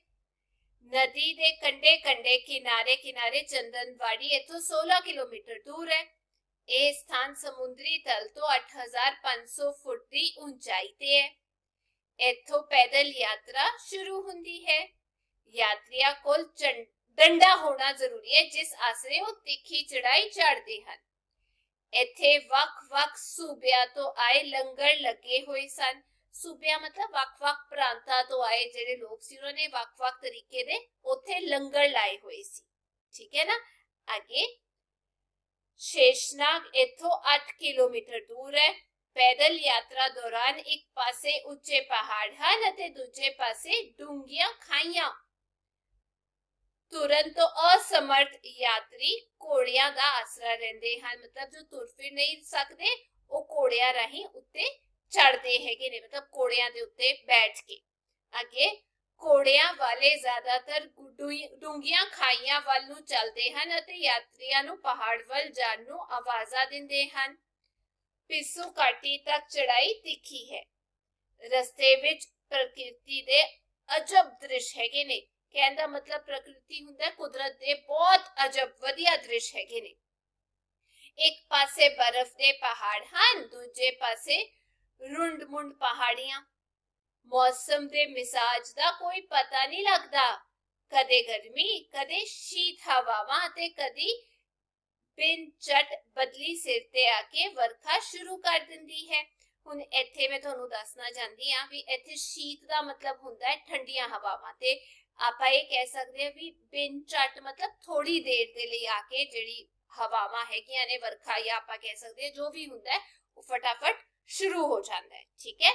ਨਦੀ ਦੇ ਕੰਡੇ ਕੰਡੇ ਕਿਨਾਰੇ ਕਿਨਾਰੇ ਚੰਦਨਵਾੜੀ ਇੱਥੋਂ 16 ਕਿਲੋਮੀਟਰ ਦੂਰ ਹੈ। ਇਹ ਸਥਾਨ ਸਮੁੰਦਰੀ ਤਲ ਤੋਂ 8500 ਫੁੱਟ ਦੀ ਉਚਾਈ ਤੇ ਹੈ। ਇੱਥੋਂ ਪੈਦਲ ਯਾਤਰਾ ਸ਼ੁਰੂ ਹੁੰਦੀ ਹੈ। ਯਾਤਰੀਆਂ ਕੋਲ ਚੰ- ਡੰਡਾ ਹੋਣਾ ਜ਼ਰੂਰੀ ਹੈ, ਜਿਸ ਆਸਰੇ ਉਹ ਤਿੱਖੀ ਚੜਾਈ ਚੜ੍ਹਦੇ ਹਨ। ਇੱਥੇ ਵੱਖ-ਵੱਖ ਸੂਬਿਆਂ ਤੋਂ ਆਏ ਲੰਗਰ ਲੱਗੇ ਹੋਏ ਸਨ। ਸੂਬਿਆਂ ਮਤਲਬ ਵੱਖ-ਵੱਖ ਪ੍ਰਾਂਤਾਂ ਤੋਂ ਆਏ ਜਿਹੜੇ ਲੋਕ ਸੀ, ਉਹਨਾਂ ਨੇ ਵੱਖ-ਵੱਖ ਤਰੀਕੇ ਦੇ ਉੱਥੇ ਲੰਗਰ ਲਾਏ ਹੋਏ ਸੀ। ਠੀਕ ਹੈ ਨਾ? ਅੱਗੇ ਸ਼ੇਸ਼ਨਾਗ ਇੱਥੋਂ 8 ਕਿਲੋਮੀਟਰ ਦੂਰ ਹੈ। ਪੈਦਲ ਯਾਤਰਾ ਦੌਰਾਨ ਇੱਕ ਪਾਸੇ ਉੱਚੇ ਪਹਾੜ ਹਨ ਅਤੇ ਦੂਜੇ ਪਾਸੇ ਡੂੰਘੀਆਂ ਖਾਈਆਂ ਤੁਰਨ ਤੋਂ ਅਸਮਰਥ ਯਾਤਰੀ ਘੋੜਿਆਂ ਦਾ ਆਸਰਾ ਲੈਂਦੇ ਹਨ। ਮਤਲਬ ਜੋ ਤੁਰ ਫਿਰ ਨਹੀਂ ਸਕਦੇ, ਉਹ ਘੋੜਿਆਂ ਰਾਹੀਂ ਉੱਤੇ ਚੜਦੇ ਹੈਗੇ ਨੇ, ਮਤਲਬ ਘੋੜਿਆਂ ਦੇ ਉੱਤੇ ਬੈਠ ਕੇ। ਅੱਗੇ ਘੋੜਿਆਂ ਵਾਲੇ ਜ਼ਿਆਦਾਤਰ ਗੁੱਡੂ- ਖਾਈਆਂ ਵੱਲ ਨੂੰ ਚੱਲਦੇ ਹਨ ਅਤੇ ਯਾਤਰੀਆਂ ਨੂੰ ਪਹਾੜ ਵੱਲ ਜਾਣ ਨੂੰ ਆਵਾਜ਼ਾਂ ਦਿੰਦੇ ਹਨ। ਪਿੱਸੂ ਘਾਟੀ ਤੱਕ ਚੜਾਈ ਤਿੱਖੀ ਹੈ। ਰਸਤੇ ਵਿੱਚ ਪ੍ਰਕਿਰਤੀ ਦੇ ਅਜਬ ਦ੍ਰਿਸ਼ ਹੈਗੇ ਨੇ। ਕਹਿਣ ਦਾ ਮਤਲਬ ਪ੍ਰਕਿਰਤੀ ਹੁੰਦਾ ਕੁਦਰਤ ਦੇ ਬਹੁਤ ਅਜਬ, ਵਧੀਆ ਦ੍ਰਿਸ਼ ਹੈਗੇ ਨੇ। ਇੱਕ ਪਾਸੇ ਬਰਫ਼ ਦੇ ਪਹਾੜ ਹਨ, ਦੂਜੇ ਪਾਸੇ ਰੁੰਡ ਮੁੰਡ ਪਹਾੜੀਆਂ। ਮੌਸਮ ਦੇ ਮਿਸਾਜ ਦਾ ਕੋਈ ਪਤਾ ਨਹੀਂ ਲੱਗਦਾ। ਕਦੇ ਗਰਮੀ, ਕਦੇ ਸ਼ੀਤ ਹਵਾਵਾਂ ਤੇ ਕਦੀ ਬਿਨ ਚਟ ਬਦਲੀ ਸਿਰ ਤੇ ਆ ਕੇ ਵਰਖਾ ਸ਼ੁਰੂ ਕਰ ਦਿੰਦੀ ਹੈ। ਹੁਣ ਇੱਥੇ ਮੈਂ ਤੁਹਾਨੂੰ ਦੱਸਣਾ ਚਾਹੁੰਦੀ ਹਾਂ ਵੀ ਇੱਥੇ ਸ਼ੀਤ ਦਾ ਮਤਲਬ ਹੁੰਦਾ ਹੈ, ਠੰਡੀਆਂ ਹਵਾਵਾਂ ਤੇ ਆਪਾਂ ਇਹ ਕਹਿ ਸਕਦੇ ਹਾਂ ਵੀ ਬਿਨ ਝਟ ਮਤਲਬ ਥੋੜੀ ਦੇਰ ਦੇ ਲਈ ਆ ਕੇ ਜਿਹੜੀ ਹਵਾਵਾਂ ਹੈਗੀਆਂ ਨੇ, ਵਰਖਾ ਜਾਂ ਆਪਾਂ ਕਹਿ ਸਕਦੇ ਹਾਂ ਜੋ ਵੀ ਹੁੰਦਾ ਹੈ, ਉਹ ਫਟਾਫਟ ਸ਼ੁਰੂ ਹੋ ਜਾਂਦਾ ਹੈ, ਠੀਕ ਹੈ?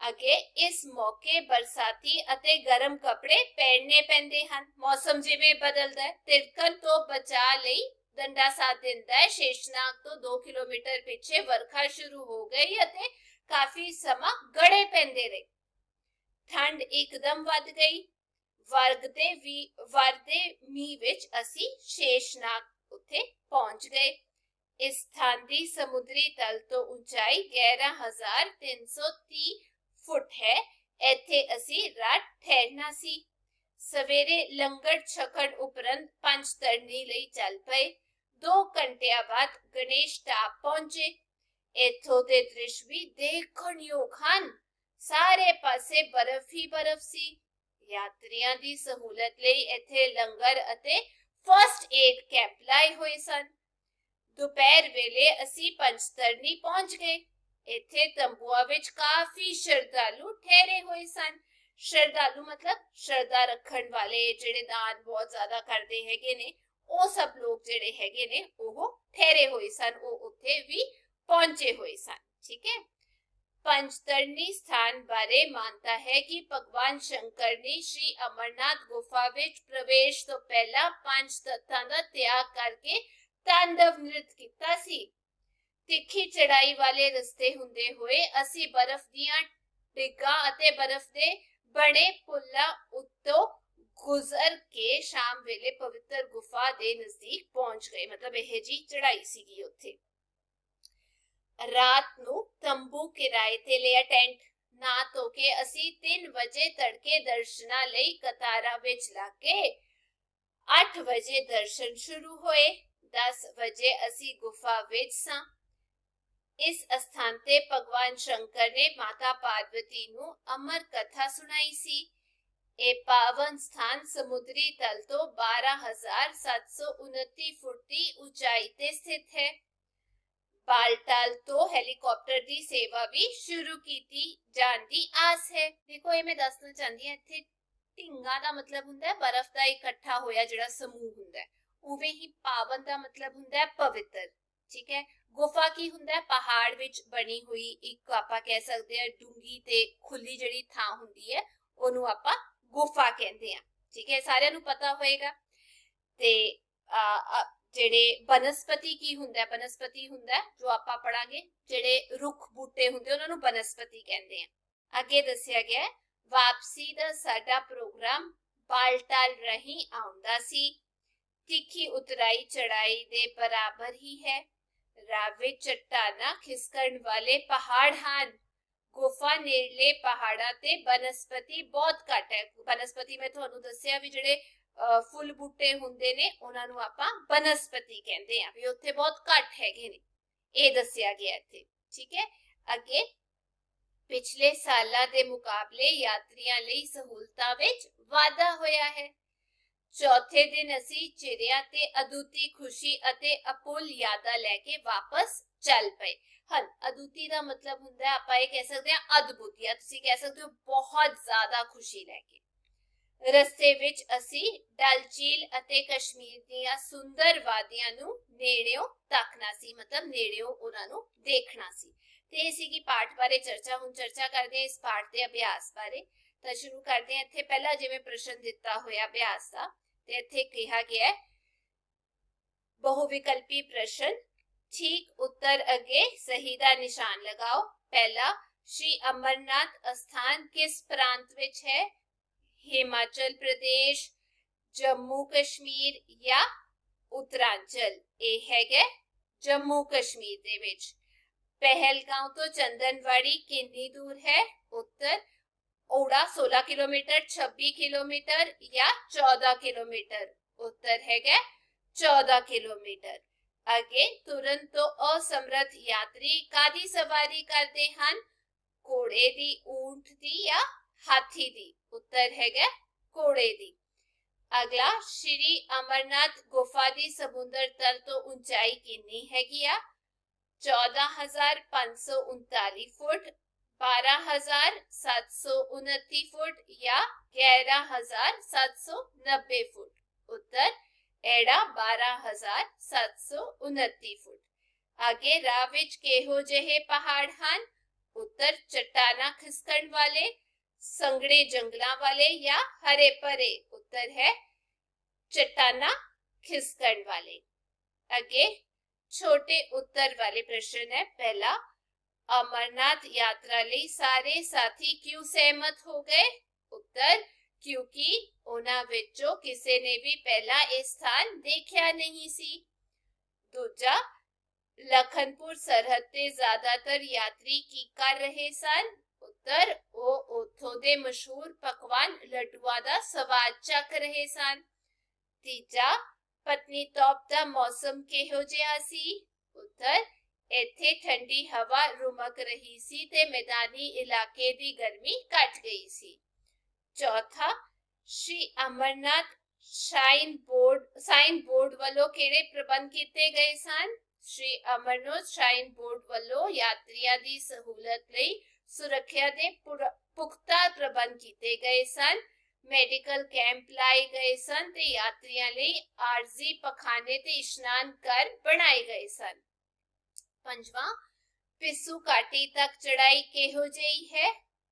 ਅੱਗੇ ਇਸ ਮੌਕੇ ਬਰਸਾਤੀ ਅਤੇ ਗਰਮ ਕੱਪੜੇ ਪਹਿਨਣੇ ਪੈਂਦੇ ਹਨ। ਮੌਸਮ ਜਿਵੇਂ ਬਦਲਦਾ ਹੈ ਤਿਲਕਣ ਤੋਂ ਬਚਾ ਲਈ ਡੰਡਾ ਸਾਥ ਦਿੰਦਾ ਹੈ। ਸ਼ੇਸ਼ਨਾਗ ਤੋਂ 2 ਕਿਲੋਮੀਟਰ ਪਿੱਛੇ ਵਰਖਾ ਸ਼ੁਰੂ ਹੋ ਗਈ ਅਤੇ ਕਾਫੀ ਸਮਾਂ ਗੜੇ ਪੈਂਦੇ ਰਹੇ। ਠੰਡ ਇੱਕਦਮ ਵੱਧ ਗਈ। ਵਰਗ ਦੇ ਵੀ ਵਰਦੇ ਮੀ ਵਿੱਚ ਅਸੀਂ ਸ਼ੇਸ਼ਨਾਗ ਉੱਥੇ ਪਹੁੰਚ ਗਏ। ਇਸ ਸਥਾਨ ਦੀ ਸਮੁੰਦਰੀ ਤਲ ਤੋਂ ਉਚਾਈ 11330 ਫੁੱਟ ਹੈ। ਇੱਥੇ ਅਸੀਂ ਰਾਤ ਠਹਿਰਨਾ ਸੀ। ਸਵੇਰੇ ਲੰਗਰ ਛਕਣ ਉਪਰੰਤ ਪੰਜ ਤਰਨੀ ਲਈ ਚੱਲ ਪਏ। 2 ਘੰਟਿਆਂ ਬਾਅਦ ਗਣੇਸ਼ ਟਾਪ ਪਹੁੰਚੇ। ਇੱਥੋਂ ਦੇ ਦ੍ਰਿਸ਼ ਵੀ ਦੇਖਣ ਯੋਗ ਹਨ। ਸਾਰੇ ਪਾਸੇ ਬਰਫ਼ ਹੀ ਬਰਫ਼ ਸੀ। ਯਾਤਰੀਆਂ ਦੀ ਸਹੂਲਤ ਲਈ ਇੱਥੇ ਲੰਗਰ ਅਤੇ ਫਰਸਟ ਏਡ ਕੈਂਪ ਲਾਏ ਹੋਏ ਸਨ। ਦੁਪਹਿਰ ਵੇਲੇ ਅਸੀਂ ਪੰਚਤਰਨੀ ਪਹੁੰਚ ਗਏ। ਇੱਥੇ ਤੰਬੂਆਂ ਵਿੱਚ ਕਾਫੀ ਸ਼ਰਧਾਲੂ ਠਹਿਰੇ ਹੋਏ ਸਨ। ਸ਼ਰਧਾਲੂ ਮਤਲਬ ਸ਼ਰਧਾ ਰੱਖਣ ਵਾਲੇ ਜਿਹੜੇ ਦਾਨ ਬਹੁਤ ਜ਼ਿਆਦਾ ਕਰਦੇ ਹੈਗੇ ਨੇ, ਉਹ ਸਭ ਲੋਕ ਜਿਹੜੇ ਹੈਗੇ ਨੇ, ਉਹ ਠਹਿਰੇ ਹੋਏ ਸਨ, ਉਹ ਉੱਥੇ ਵੀ ਪਹੁੰਚੇ ਹੋਏ ਸਨ। ਠੀਕ ਹੈ? ਪੰਚਤਰਨੀ ਸਥਾਨ ਬਾਰੇ ਮਾਨਤਾ ਹੈ ਕਿ ਭਗਵਾਨ ਸ਼ੰਕਰ ਨੇ ਸ਼੍ਰੀ ਅਮਰਨਾਥ ਗੁਫਾ ਵਿੱਚ ਪ੍ਰਵੇਸ਼ ਤੋਂ ਪਹਿਲਾਂ ਪੰਜ ਤੱਤਾਂ ਦਾ ਤਿਆਗ ਕਰਕੇ ਤਾਂਡਵ ਨ੍ਰਿਤ ਕੀਤਾ ਸੀ। ਤਿੱਖੀ ਚੜਾਈ ਵਾਲੇ ਰਸਤੇ ਹੁੰਦੇ ਹੋਏ ਅਸੀਂ ਬਰਫ਼ ਦੀਆਂ ਡਿੱਗਾਂ ਅਤੇ ਬਰਫ਼ ਦੇ ਬਣੇ ਪੁੱਲਾਂ ਉੱਤੋਂ ਗੁਜ਼ਰ ਕੇ ਸ਼ਾਮ ਵੇਲੇ ਪਵਿੱਤਰ ਗੁਫਾ ਦੇ ਨਜ਼ਦੀਕ ਪਹੁੰਚ ਗਏ। ਮਤਲਬ ਇਹ ਜੀ ਚੜਾਈ ਸੀਗੀ ਉੱਥੇ। ਰਾਤ ਨੂੰ ਤੰਬੂ ਕਿਰਾਏ ਤੇ ਲਿਆ ਟੈਂਟ ਨਾ ਧੋ ਕੇ ਅਸੀਂ 3 ਵਜੇ ਤੜਕੇ ਦਰਸ਼ਨਾਂ ਲਈ ਕਤਾਰਾਂ ਵਿੱਚ ਲੱਗ ਕੇ 8 ਵਜੇ ਦਰਸ਼ਨ ਸ਼ੁਰੂ ਹੋਏ 10 ਵਜੇ ਅਸੀਂ ਗੁਫਾ ਵਿੱਚ ਸਾਂ ਇਸ ਅਸਥਾਨ ਤੇ ਭਗਵਾਨ ਸ਼ੰਕਰ ਨੇ ਮਾਤਾ ਪਾਰਵਤੀ ਨੂੰ ਅਮਰ ਕਥਾ ਸੁਣਾਈ ਸੀ ਇਹ ਪਾਵਨ ਸਥਾਨ ਸਮੁੰਦਰੀ ਤਲ ਤੋਂ 12729 ਫੁੱਟ ਦੀ ਉਚਾਈ ਤੇ ਸਥਿਤ ਹੈ ਬਾਲਟਾਲ ਤੋਂ ਹੈਲੀਕਾਪਟਰ ਦੀ ਸੇਵਾ ਵੀ ਸ਼ੁਰੂ ਕੀਤੀ ਜਾਣ ਦੀ ਆਸ ਹੈ। ਦੇਖੋ, ਇਹ ਮੈਂ ਦੱਸਣਾ ਚਾਹੁੰਦੀ ਹਾਂ, ਇੱਥੇ ਢਿੰਗਾ ਦਾ ਮਤਲਬ ਹੁੰਦਾ ਹੈ, ਬਰਫ਼ ਦਾ ਇਕੱਠਾ ਹੋਇਆ ਜਿਹੜਾ ਸਮੂਹ ਹੁੰਦਾ ਹੈ। ਉਵੇਂ ਹੀ ਪਾਵਨ ਦਾ ਮਤਲਬ ਹੁੰਦਾ ਹੈ ਪਵਿੱਤਰ, ਠੀਕ ਹੈ? ਗੁਫਾ ਕੀ ਹੁੰਦਾ ਹੈ? ਪਹਾੜ ਵਿੱਚ ਬਣੀ ਹੋਈ ਇੱਕ ਆਪਾਂ ਕਹਿ ਸਕਦੇ ਹਾਂ ਡੂੰਗੀ ਤੇ ਖੁੱਲੀ ਜਿਹੜੀ ਥਾਂ ਹੁੰਦੀ ਹੈ, ਉਹਨੂੰ ਆਪਾਂ ਗੁਫਾ ਕਹਿੰਦੇ ਆ ਠੀਕ ਹੈ? ਸਾਰਿਆਂ ਨੂੰ ਪਤਾ ਹੋਏਗਾ। ਤੇ ਜਿਹੜੇ ਬਨਸਪਤੀ ਕੀ ਹੁੰਦਾ ਹੈ, ਬਨਸਪਤੀ ਹੁੰਦਾ ਹੈ, ਜੋ ਆਪਾਂ ਪੜਾਂਗੇ ਜਿਹੜੇ ਰੁੱਖ ਬੂਟੇ ਹੁੰਦੇ ਉਹਨਾਂ ਨੂੰ ਬਨਸਪਤੀ ਕਹਿੰਦੇ ਆ। ਅੱਗੇ ਦੱਸਿਆ ਗਿਆ ਵਾਪਸੀ ਦਾ ਸਾਡਾ ਪ੍ਰੋਗਰਾਮ ਬਾਲਟਾਲ ਰਹੀ ਆਉਂਦਾ ਸੀ। ਤਿੱਖੀ ਉਤਰਾਈ ਚੜਾਈ ਦੇ ਬਰਾਬਰ ਹੀ ਹੈ। ਰਾਵੇ ਚਟਾਨਾ ਖਿਸਕਣ ਵਾਲੇ ਪਹਾੜ ਹਨ। ਗੁਫਾ ਨੇੜਲੇ ਪਹਾੜਾਂ ਤੇ ਬਨਸਪਤੀ ਬਹੁਤ ਘੱਟ ਹੈ। ਬਨਸਪਤੀ ਮੈਂ ਤੁਹਾਨੂੰ ਦੱਸਿਆ ਵੀ ਜਿਹੜੇ ਫੁੱਲ ਬੂਟੇ ਹੁੰਦੇ ਨੇ, ਉਹਨਾਂ ਨੂੰ ਆਪਾਂ ਬਨਸਪਤੀ ਕਹਿੰਦੇ ਆ, ਵੀ ਉੱਥੇ ਬਹੁਤ ਘੱਟ ਹੈਗੇ ਨੇ। ਇਹ ਦੱਸਿਆ ਗਿਆ ਇੱਥੇ, ਠੀਕ ਹੈ? ਅੱਗੇ, ਪਿਛਲੇ ਸਾਲਾਂ ਦੇ ਮੁਕਾਬਲੇ ਯਾਤਰੀਆਂ ਲਈ ਸਹੂਲਤਾਂ ਵਿੱਚ ਵਾਧਾ ਹੋਇਆ ਹੈ। ਚੌਥੇ ਦਿਨ ਅਸੀਂ ਚਿਰਿਆ ਤੇ ਅਦੁੱਤੀ ਖੁਸ਼ੀ ਅਤੇ ਅਪੁੱਲ ਯਾਦਾਂ ਲੈ ਕੇ ਵਾਪਸ ਚੱਲ ਪਏ। ਹਨ ਅਦੁੱਤੀ ਦਾ ਮਤਲਬ ਹੁੰਦਾ ਹੈ, ਆਪਾਂ ਇਹ ਕਹਿ ਸਕਦੇ ਹਾਂ ਅਦਭੁਤ, ਜਾਂ ਤੁਸੀਂ ਕਹਿ ਸਕਦੇ ਹੋ ਬਹੁਤ ਜ਼ਿਆਦਾ ਖੁਸ਼ੀ ਲੈ ਕੇ। ਰਸਤੇ ਵਿੱਚ ਅਸੀਂ ਡਲ ਝੀਲ ਅਤੇ ਕਸ਼ਮੀਰ ਦੀਆਂ ਸੁੰਦਰ ਵਾਦੀਆਂ ਨੂੰ ਨੇੜਿਓਂ ਤੱਕਣਾ ਸੀ, ਮਤਲਬ ਨੇੜਿਓਂ ਉਹਨਾਂ ਨੂੰ ਦੇਖਣਾ ਸੀ। ਤੇ ਇਹ ਸੀ ਪਾਠ ਬਾਰੇ ਚਰਚਾ। ਹੁਣ ਚਰਚਾ ਕਰਦੇ ਹਾਂ ਇਸ ਪਾਠ ਦੇ ਅਭਿਆਸ ਬਾਰੇ। ਤਾਂ ਸ਼ੁਰੂ ਕਰਦੇ ਹਾਂ। ਇੱਥੇ ਪਹਿਲਾ ਜਿਵੇਂ ਪ੍ਰਸ਼ਨ ਦਿੱਤਾ ਹੋਇਆ ਅਭਿਆਸ ਦਾ, ਤੇ ਇੱਥੇ ਕਿਹਾ ਗਿਆ ਹੈ ਬਹੁ ਵਿਕਲਪੀ ਪ੍ਰਸ਼ਨ, ਠੀਕ ਉੱਤਰ ਅੱਗੇ ਸਹੀ ਦਾ ਨਿਸ਼ਾਨ ਲਗਾਓ। ਪਹਿਲਾ, ਸ਼੍ਰੀ ਅਮਰਨਾਥ ਅਸਥਾਨ ਕਿਸ ਪ੍ਰਾਂਤ ਵਿੱਚ ਹੈ? हिमाचल प्रदेश, जम्मू कश्मीर या उत्तरांचल। ਇਹ ਹੈਗਾ जम्मू कश्मीर दे विच। पहलगांव तो चंदनवाड़ी कितनी दूर है? उत्तर। ओड़ा 16 किलोमीटर 26 किलोमीटर या 14 किलोमीटर? उत्तर है 14 किलोमीटर। अगे तुरंत तो असमर्थ यात्री कादी सवारी करते हैं। घोड़े दी, ऊँट दी या हाथी दी। उत्तर है गया कोड़ेदी। अगला, श्री अमरनाथ गुफा दी समुद्र तल तो ऊंचाई किन्नी है गिया चौदह हज़ार पाँच सौ उनताली फुट, बारह हज़ार सात सौ उनती फुट या ग्यारह हज़ार सात सौ नब्बे फुट। उत्तर, एड़ा, बारह हज़ार सात सौ उनती फुट। आगे राविच केहो जहे पहाड़ हन उत्तर, चट्टाना खिसकन वाले। ਵਾਲੇ ਸੰਘਣੇ ਜੰਗਲਾਂ ਵਾਲੇ ਜਾਂ ਹਰੇ ਭਰੇ ਉੱਤਰ ਹੈ ਚਟਾਨਾ ਖਿਸਕਣ ਵਾਲੇ ਅੱਗੇ ਛੋਟੇ ਉੱਤਰ ਵਾਲੇ ਪ੍ਰਸ਼ਨ ਹੈ ਪਹਿਲਾ ਅਮਰਨਾਥ ਯਾਤਰਾ ਲਈ ਸਾਰੇ ਸਾਥੀ ਕਿਉਂ ਸਹਿਮਤ ਹੋ ਗਏ ਉੱਤਰ ਕਿਉਂਕਿ ਉਹਨਾਂ ਵਿੱਚੋਂ ਕਿਸੇ ਨੇ ਵੀ ਪਹਿਲਾਂ ਇਹ ਸਥਾਨ ਦੇਖਿਆ ਨਹੀਂ ਸੀ ਦੂਜਾ ਲਖਨਪੁਰ ਸਰਹੱਦ ਤੇ ਜ਼ਿਆਦਾਤਰ ਯਾਤਰੀ ਕੀ ਕਰ ਰਹੇ ਸਨ ਉੱਤਰ, ਉਹ ਉਥੋਂ ਦੇ ਮਸ਼ਹੂਰ ਪਕਵਾਨ ਲੱਡੂਆਂ ਦਾ ਸਵਾਦ ਚੱਖ ਰਹੇ ਸਨ। ਤੀਜਾ, ਪਤਨੀ ਟੌਪ ਦਾ ਮੌਸਮ ਕਿਹੋ ਜਿਹਾ ਸੀ? ਉੱਤਰ, ਇੱਥੇ ਠੰਡੀ ਹਵਾ ਰੁਮਕ ਰਹੀ ਸੀ ਤੇ ਮੈਦਾਨੀ ਇਲਾਕੇ ਦੀ ਗਰਮੀ ਘਟ ਗਈ ਸੀ। ਚੌਥਾ, Shri Amarnath shrine board, shrine board ਵੱਲੋਂ ਕਿਹੜੇ ਪ੍ਰਬੰਧ ਕੀਤੇ ਗਏ ਸਨ? ਸ਼੍ਰੀ ਅਮਰਨਾਥ ਸ਼ਾਈਨ ਬੋਰਡ ਵੱਲੋਂ ਯਾਤਰੀਆਂ ਦੀ ਸਹੂਲਤ ਲਈ ਸੁਰੱਖਿਆ ਦੇ ਪੁਖਤਾ ਪ੍ਰਬੰਧ ਕੀਤੇ ਗਏ ਸਨ। ਮੈਡੀਕਲ ਕੈਂਪ ਲਾਏ ਗਏ ਸਨ ਤੇ ਯਾਤਰੀਆਂ ਲਈ ਆਰਜ਼ੀ ਪਖਾਨੇ ਤੇ ਇਸ਼ਨਾਨ ਘਰ ਬਣਾਏ ਗਏ ਸਨ। ਪੰਜਵਾਂ, ਪਿੱਸੂ ਘਾਟੀ ਤੱਕ ਚੜਾਈ ਕਿਹੋ ਜਿਹੀ ਹੈ?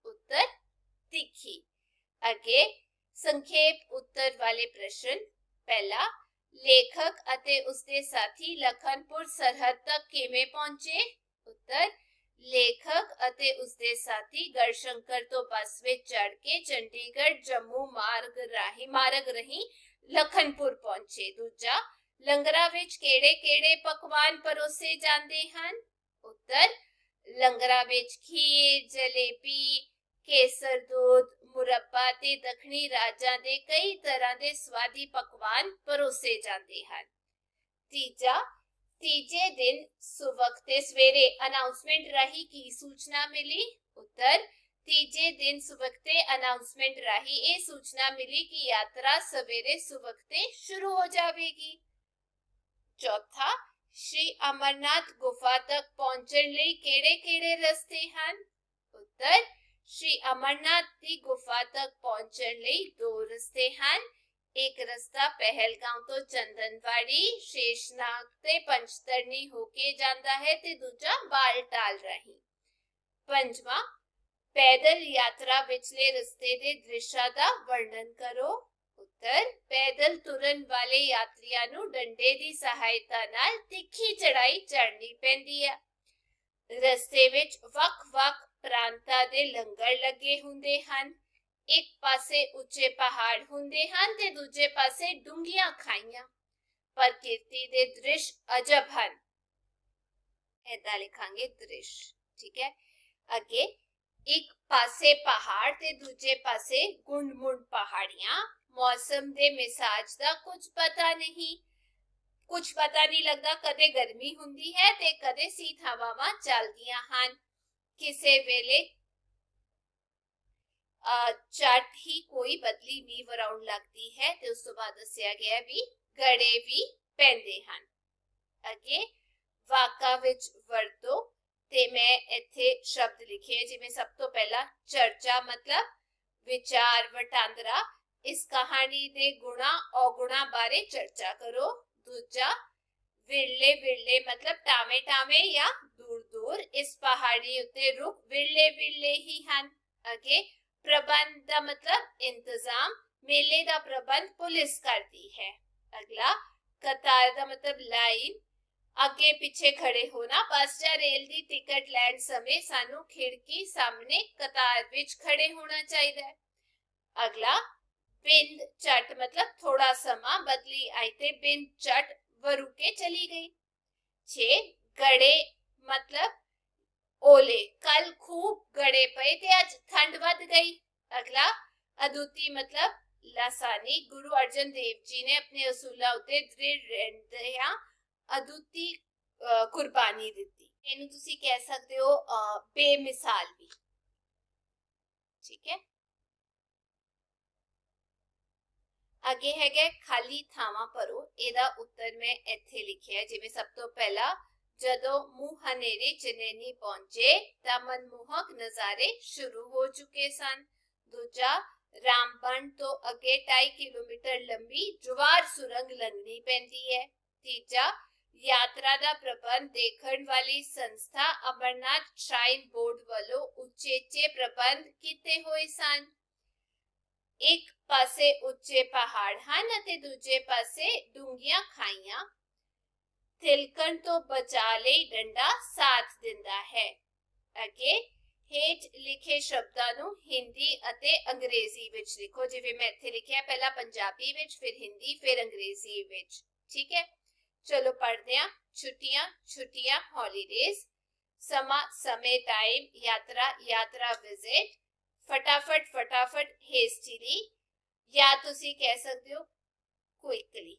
ਉੱਤਰ, ਤਿੱਖੀ। ਅੱਗੇ, ਸੰਖੇਪ ਉੱਤਰ ਵਾਲੇ ਪ੍ਰਸ਼ਨ। ਪਹਿਲਾ, ਲੇਖਕ ਅਤੇ ਉਸਦੇ ਸਾਥੀ ਲਖਨਪੁਰ ਸਰਹੱਦ ਤੱਕ ਕਿਵੇਂ ਪਹੁੰਚੇ? ਉੱਤਰ ਲੇਖਕ ਅਤੇ ਉਸਦੇ ਸਾਥੀ ਗੜਸ਼ੰਕਰ ਤੋਂ ਬੱਸ ਵਿੱਚ ਚੜ ਕੇ ਚੰਡੀਗੜ੍ਹ, ਜੰਮੂ ਮਾਰਗ ਰਾਹੀਂ, ਮਾਰਗ ਰਹੀ ਲਖਨਪੁਰ ਪਹੁੰਚੇ। ਦੂਜਾ, ਲੰਗਰਾਂ ਵਿੱਚ ਕਿਹੜੇ-ਕਿਹੜੇ ਪਕਵਾਨ ਪਰੋਸੇ ਜਾਂਦੇ ਹਨ? ਉੱਤਰ, ਲੰਗਰਾਂ ਵਿੱਚ ਖੀਰ, ਜਲੇਬੀ, ਕੇਸਰ ਦੁੱਧ, ਮੁਰੱਬਾ ਤੇ ਦੱਖਣੀ ਰਾਜਾਂ ਦੇ ਕਈ ਤਰ੍ਹਾਂ ਦੇ ਸਵਾਦੀ ਪਕਵਾਨ ਪਰੋਸੇ ਜਾਂਦੇ ਹਨ। ਤੀਜਾ ਤੀਜੇ ਦਿਨ ਸੁਵਖਤੇ ਸਵੇਰੇ ਅਨਾਉਂਸਮੈਂਟ ਰਹੀ ਕੀ ਸੂਚਨਾ ਮਿਲੀ ਉੱਤਰ ਤੀਜੇ ਦਿਨ ਸੁਵਖਤੇ ਅਨਾਉਂਸਮੈਂਟ ਰਾਹੀਂ ਇਹ ਸੂਚਨਾ ਮਿਲੀ ਕਿ ਯਾਤਰਾ ਸਵੇਰੇ ਸੁਵਖਤੇ ਸ਼ੁਰੂ ਹੋ ਜਾਵੇਗੀ ਚੌਥਾ ਸ਼੍ਰੀ ਅਮਰਨਾਥ ਗੁਫਾ ਤੱਕ ਪਹੁੰਚਣ ਲਈ ਕਿਹੜੇ-ਕਿਹੜੇ ਰਸਤੇ ਹਨ ਉੱਤਰ ਸ਼੍ਰੀ ਅਮਰਨਾਥ ਦੀ ਗੁਫਾ ਤੱਕ ਪਹੁੰਚਣ ਲਈ ਦੋ ਰਸਤੇ ਹਨ ਇੱਕ ਰਸਤਾ ਪਹਿਲਗਾਂਵ ਤੋਂ ਚੰਦਨਵਾੜੀ ਸ਼ੇਸ਼ਨਾਗ ਤੇ ਪੰਚਤਰਨੀ ਹੋ ਕੇ ਜਾਂਦਾ ਹੈ ਤੇ ਦੂਜਾ ਬਾਲਟਾਲ ਰਾਹੀਂ ਪੰਜਵਾਂ ਪੈਦਲ ਯਾਤਰਾ ਵਿਚਲੇ ਰਸਤੇ ਦੇ ਦ੍ਰਿਸ਼ਾਂ ਦਾ ਵਰਣਨ ਕਰੋ ਉੱਤਰ ਪੈਦਲ ਤੁਰਨ ਵਾਲੇ ਯਾਤਰੀਆਂ ਨੂੰ ਡੰਡੇ ਦੀ ਸਹਾਇਤਾ ਨਾਲ ਤਿੱਖੀ ਚੜਾਈ ਚੜਨੀ ਪੈਂਦੀ ਹੈ ਰਸਤੇ ਵਿੱਚ ਵੱਖ-ਵੱਖ ਪ੍ਰਾਂਤਾਂ ਦੇ ਲੰਗਰ ਲੱਗੇ ਹੁੰਦੇ ਹਨ ਇੱਕ ਪਾਸੇ ਉੱਚੇ ਪਹਾੜ ਹੁੰਦੇ ਹਨ ਤੇ ਦੂਜੇ ਪਾਸੇ ਡੂੰਘੀਆਂ ਖਾਈਆਂ। ਪ੍ਰਕਿਰਤੀ ਦੇ ਦ੍ਰਿਸ਼ ਅਜਬ ਹਨ। ਏਦਾਂ ਲਿਖਾਂਗੇ ਦ੍ਰਿਸ਼, ਠੀਕ ਹੈ? ਅੱਗੇ, ਇੱਕ ਪਾਸੇ ਪਹਾੜ ਤੇ ਦੂਜੇ ਪਾਸੇ ਗੁੰਡ-ਮੁੰਡ ਪਹਾੜੀਆਂ। ਮੌਸਮ ਦੇ ਮਿਸਾਜ ਦਾ ਕੁਝ ਪਤਾ ਨਹੀਂ, ਕੁਝ ਪਤਾ ਨਹੀਂ ਲੱਗਦਾ ਕਦੇ ਗਰਮੀ ਹੁੰਦੀ ਹੈ ਤੇ ਕਦੇ ਸੀਤ ਹਵਾਵਾਂ ਚੱਲਦੀਆਂ ਹਨ। ਕਿਸੇ ਵੇਲੇ ਝੱਟ ਹੀ ਕੋਈ ਬਦਲੀ ਮੀਂਹ ਵਰਾਉਣ ਲੱਗਦੀ ਹੈ ਤੇ ਉਸ ਤੋਂ ਬਾਅਦ ਦੱਸਿਆ ਗਿਆ ਵੀ ਗੜੇ ਵੀ ਪੈਂਦੇ ਹਨ। ਅੱਗੇ ਵਾਕਾ ਵਿੱਚ ਵਰਤੋ ਤੇ ਮੈਂ ਇੱਥੇ ਸ਼ਬਦ ਲਿਖੇ ਜਿਵੇਂ ਸਭ ਤੋਂ ਪਹਿਲਾਂ ਚਰਚਾ ਮਤਲਬ ਵਿਚਾਰ ਵਟਾਂਦਰਾ, ਇਸ ਕਹਾਣੀ ਦੇ ਗੁਣਾ ਔਗੁਣਾ ਬਾਰੇ ਚਰਚਾ ਕਰੋ। ਦੂਜਾ, ਵਿਰਲੇ ਵਿਰਲੇ ਮਤਲਬ ਟਾਵੇਂ ਟਾਵੇਂ ਜਾਂ ਦੂਰ ਦੂਰ, ਇਸ ਪਹਾੜੀ ਉੱਤੇ ਰੁੱਖ ਵਿਰਲੇ ਵਿਰਲੇ ਹੀ ਹਨ। ਅੱਗੇ ਪ੍ਰਬੰਧ ਦਾ ਮਤਲਬ ਇੰਤਜ਼ਾਮ ਮੇਲੇ ਦਾ ਪ੍ਰਬੰਧ ਪੁਲਿਸ ਕਰਦੀ ਹੈ ਅਗਲਾ ਕਤਾਰ ਦਾ ਮਤਲਬ ਲਾਈਨ ਅੱਗੇ ਪਿੱਛੇ ਖੜੇ ਹੋਣਾ ਬੱਸ ਜਾਂ ਰੇਲ ਦੀ ਟਿਕਟ ਲੈਣ ਸਮੇਂ ਸਾਨੂੰ ਖਿੜਕੀ ਸਾਹਮਣੇ ਕਤਾਰ ਵਿੱਚ ਖੜੇ ਹੋਣਾ ਚਾਹੀਦਾ ਹੈ ਅਗਲਾ ਬਿੰਦ ਚਟ ਮਤਲਬ ਥੋੜਾ ਸਮਾਂ ਬਦਲੀ ਆਈ ਤੇ ਬਿੰਦ ਚਟ ਵਰੂ ਕੇ ਚਲੀ ਗਈ 6 ਗੜੇ ਮਤਲਬ ਓਲੇ ਕੱਲ ਖੂਬ ਗੜੇ ਪਏ ਤੇ ਅੱਜ ਠੰਡ ਵੱਧ ਗਈ ਅਗਲਾ ਅਦੁੱਤੀ ਮਤਲਬ ਲਾਸਾਨੀ ਗੁਰੂ ਅਰਜਨ ਦੇਵ ਜੀ ਨੇ ਆਪਣੇ ਅਸੂਲਾਂ ਉਤੇ ਦ੍ਰਿੜ ਰਹਿੰਦੇ ਆ ਅਦੁੱਤੀ ਕੁਰਬਾਨੀ ਦਿੱਤੀ ਇਹਨੂੰ ਤੁਸੀਂ ਕਹਿ ਸਕਦੇ ਹੋ ਬੇਮਿਸਾਲ ਵੀ ਠੀਕ ਹੈ ਅੱਗੇ ਹੈਗਾ ਖਾਲੀ ਥਾਵਾਂ ਭਰੋ ਇਹਦਾ ਉੱਤਰ ਮੈਂ ਇੱਥੇ ਲਿਖਿਆ ਜਿਵੇਂ ਸਭ ਤੋਂ ਪਹਿਲਾਂ ਜਦੋਂ ਮੂੰਹ ਹਨੇਰੇ ਚਨੇਨੀ ਪਹੁੰਚੇ ਤਾਂ ਮਨਮੋਹਕ ਨਜ਼ਾਰੇ ਸ਼ੁਰੂ ਹੋ ਚੁੱਕੇ ਸਨ। ਦੂਜਾ ਰਾਮਬਨ ਤੋਂ ਅੱਗੇ 2.5 ਕਿਲੋਮੀਟਰ ਲੰਬੀ ਜਵਾਰ ਸੁਰੰਗ ਲੰਘਣੀ ਪੈਂਦੀ ਹੈ। ਤੀਜਾ, ਯਾਤਰਾ ਦਾ ਪ੍ਰਬੰਧ ਦੇਖਣ ਵਾਲੀ ਸੰਸਥਾ ਅਮਰਨਾਥ ਸ਼ਰਾਈਨ ਬੋਰਡ ਵੱਲੋਂ ਉਚੇਚੇ ਪ੍ਰਬੰਧ ਕੀਤੇ ਹੋਏ ਸਨ। ਇੱਕ ਪਾਸੇ ਉੱਚੇ ਪਹਾੜ ਹਨ ਅਤੇ ਦੂਜੇ ਪਾਸੇ ਡੂੰਘੀਆਂ ਖਾਈਆਂ ਤਿਲਕਣ ਤੋਂ ਬਚਾ ਲਈ ਡੰਡਾ ਸਾਥ ਦਿੰਦਾ ਹੈ। ਅੱਗੇ ਹੇਠ ਲਿਖੇ ਸ਼ਬਦਾਂ ਨੂੰ ਹਿੰਦੀ ਅਤੇ ਅੰਗਰੇਜ਼ੀ ਵਿੱਚ ਲਿਖੋ। ਜਿਵੇਂ ਮੈਂ ਇੱਥੇ ਲਿਖਿਆ, ਪਹਿਲਾਂ ਪੰਜਾਬੀ ਵਿੱਚ, ਫਿਰ ਹਿੰਦੀ, ਫਿਰ ਅੰਗਰੇਜ਼ੀ ਵਿੱਚ। ਠੀਕ ਹੈ? ਚਲੋ ਪੜ੍ਹਦੇ ਹਾਂ। ਛੁੱਟੀਆਂ ਛੁੱਟੀਆਂ ਹੌਲੀਡੇਜ਼ ਸਮਾਂ, ਸਮੇਂ ਟਾਈਮ ਯਾਤਰਾ ਯਾਤਰਾ ਵਿਜ਼ਿਟ ਫਟਾਫਟ ਫਟਾਫਟ ਹੇਸਟੀਲੀ ਜਾਂ ਤੁਸੀਂ ਕਹਿ ਸਕਦੇ ਹੋ ਕੁਇਕਲੀ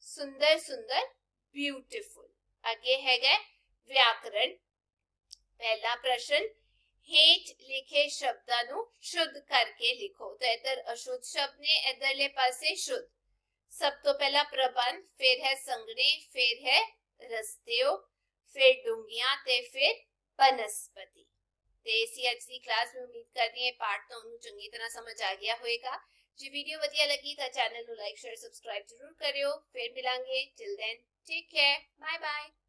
ਸੁੰਦਰ ਸੁੰਦਰ ਬਿਊਟੀਫੁਲ ਅੱਗੇ ਹੈਗਾ ਵਿਆਕਰਣ ਪਹਿਲਾ ਪ੍ਰਸ਼ਨ ਹੇਠ ਲਿਖੇ ਸ਼ਬਦਾਂ ਨੂੰ ਸ਼ੁੱਧ ਕਰਕੇ ਲਿਖੋ ਤਾਂ ਇਧਰ ਅਸ਼ੁੱਧ ਸ਼ਬਦ ਨੇ ਇਧਰਲੇ ਪਾਸੇ ਸ਼ੁੱਧ ਸਭ ਤੋਂ ਪਹਿਲਾ ਪ੍ਰਬੰਧ ਫਿਰ ਹੈ ਸੰਗਣੇ ਫਿਰ ਹੈ ਰਸਤਿਓ ਫਿਰ ਡੂੰਗੀਆਂ ਤੇ ਫਿਰ ਬਨਸਪਤੀ ਤੇ ਇਸੀ ਅੱਜ ਦੀ ਕਲਾਸ में ਉਮੀਦ ਕਰਦੀ ਹਾਂ ਪਾਠ ਤੁਹਾਨੂੰ ਚੰਗੀ ਤਰ੍ਹਾਂ ਸਮਝ ਆ ਗਿਆ ਹੋਵੇਗਾ ਜੇ ਵੀਡੀਓ ਵਧੀਆ ਲੱਗੀ ਤਾਂ ਚੈਨਲ ਨੂੰ ਲਾਈਕ ਸ਼ੇਅਰ ਸਬਸਕ੍ਰਾਈਬ ਜ਼ਰੂਰ ਕਰਿਓ ਫਿਰ ਮਿਲਾਂਗੇ Take care. Bye bye.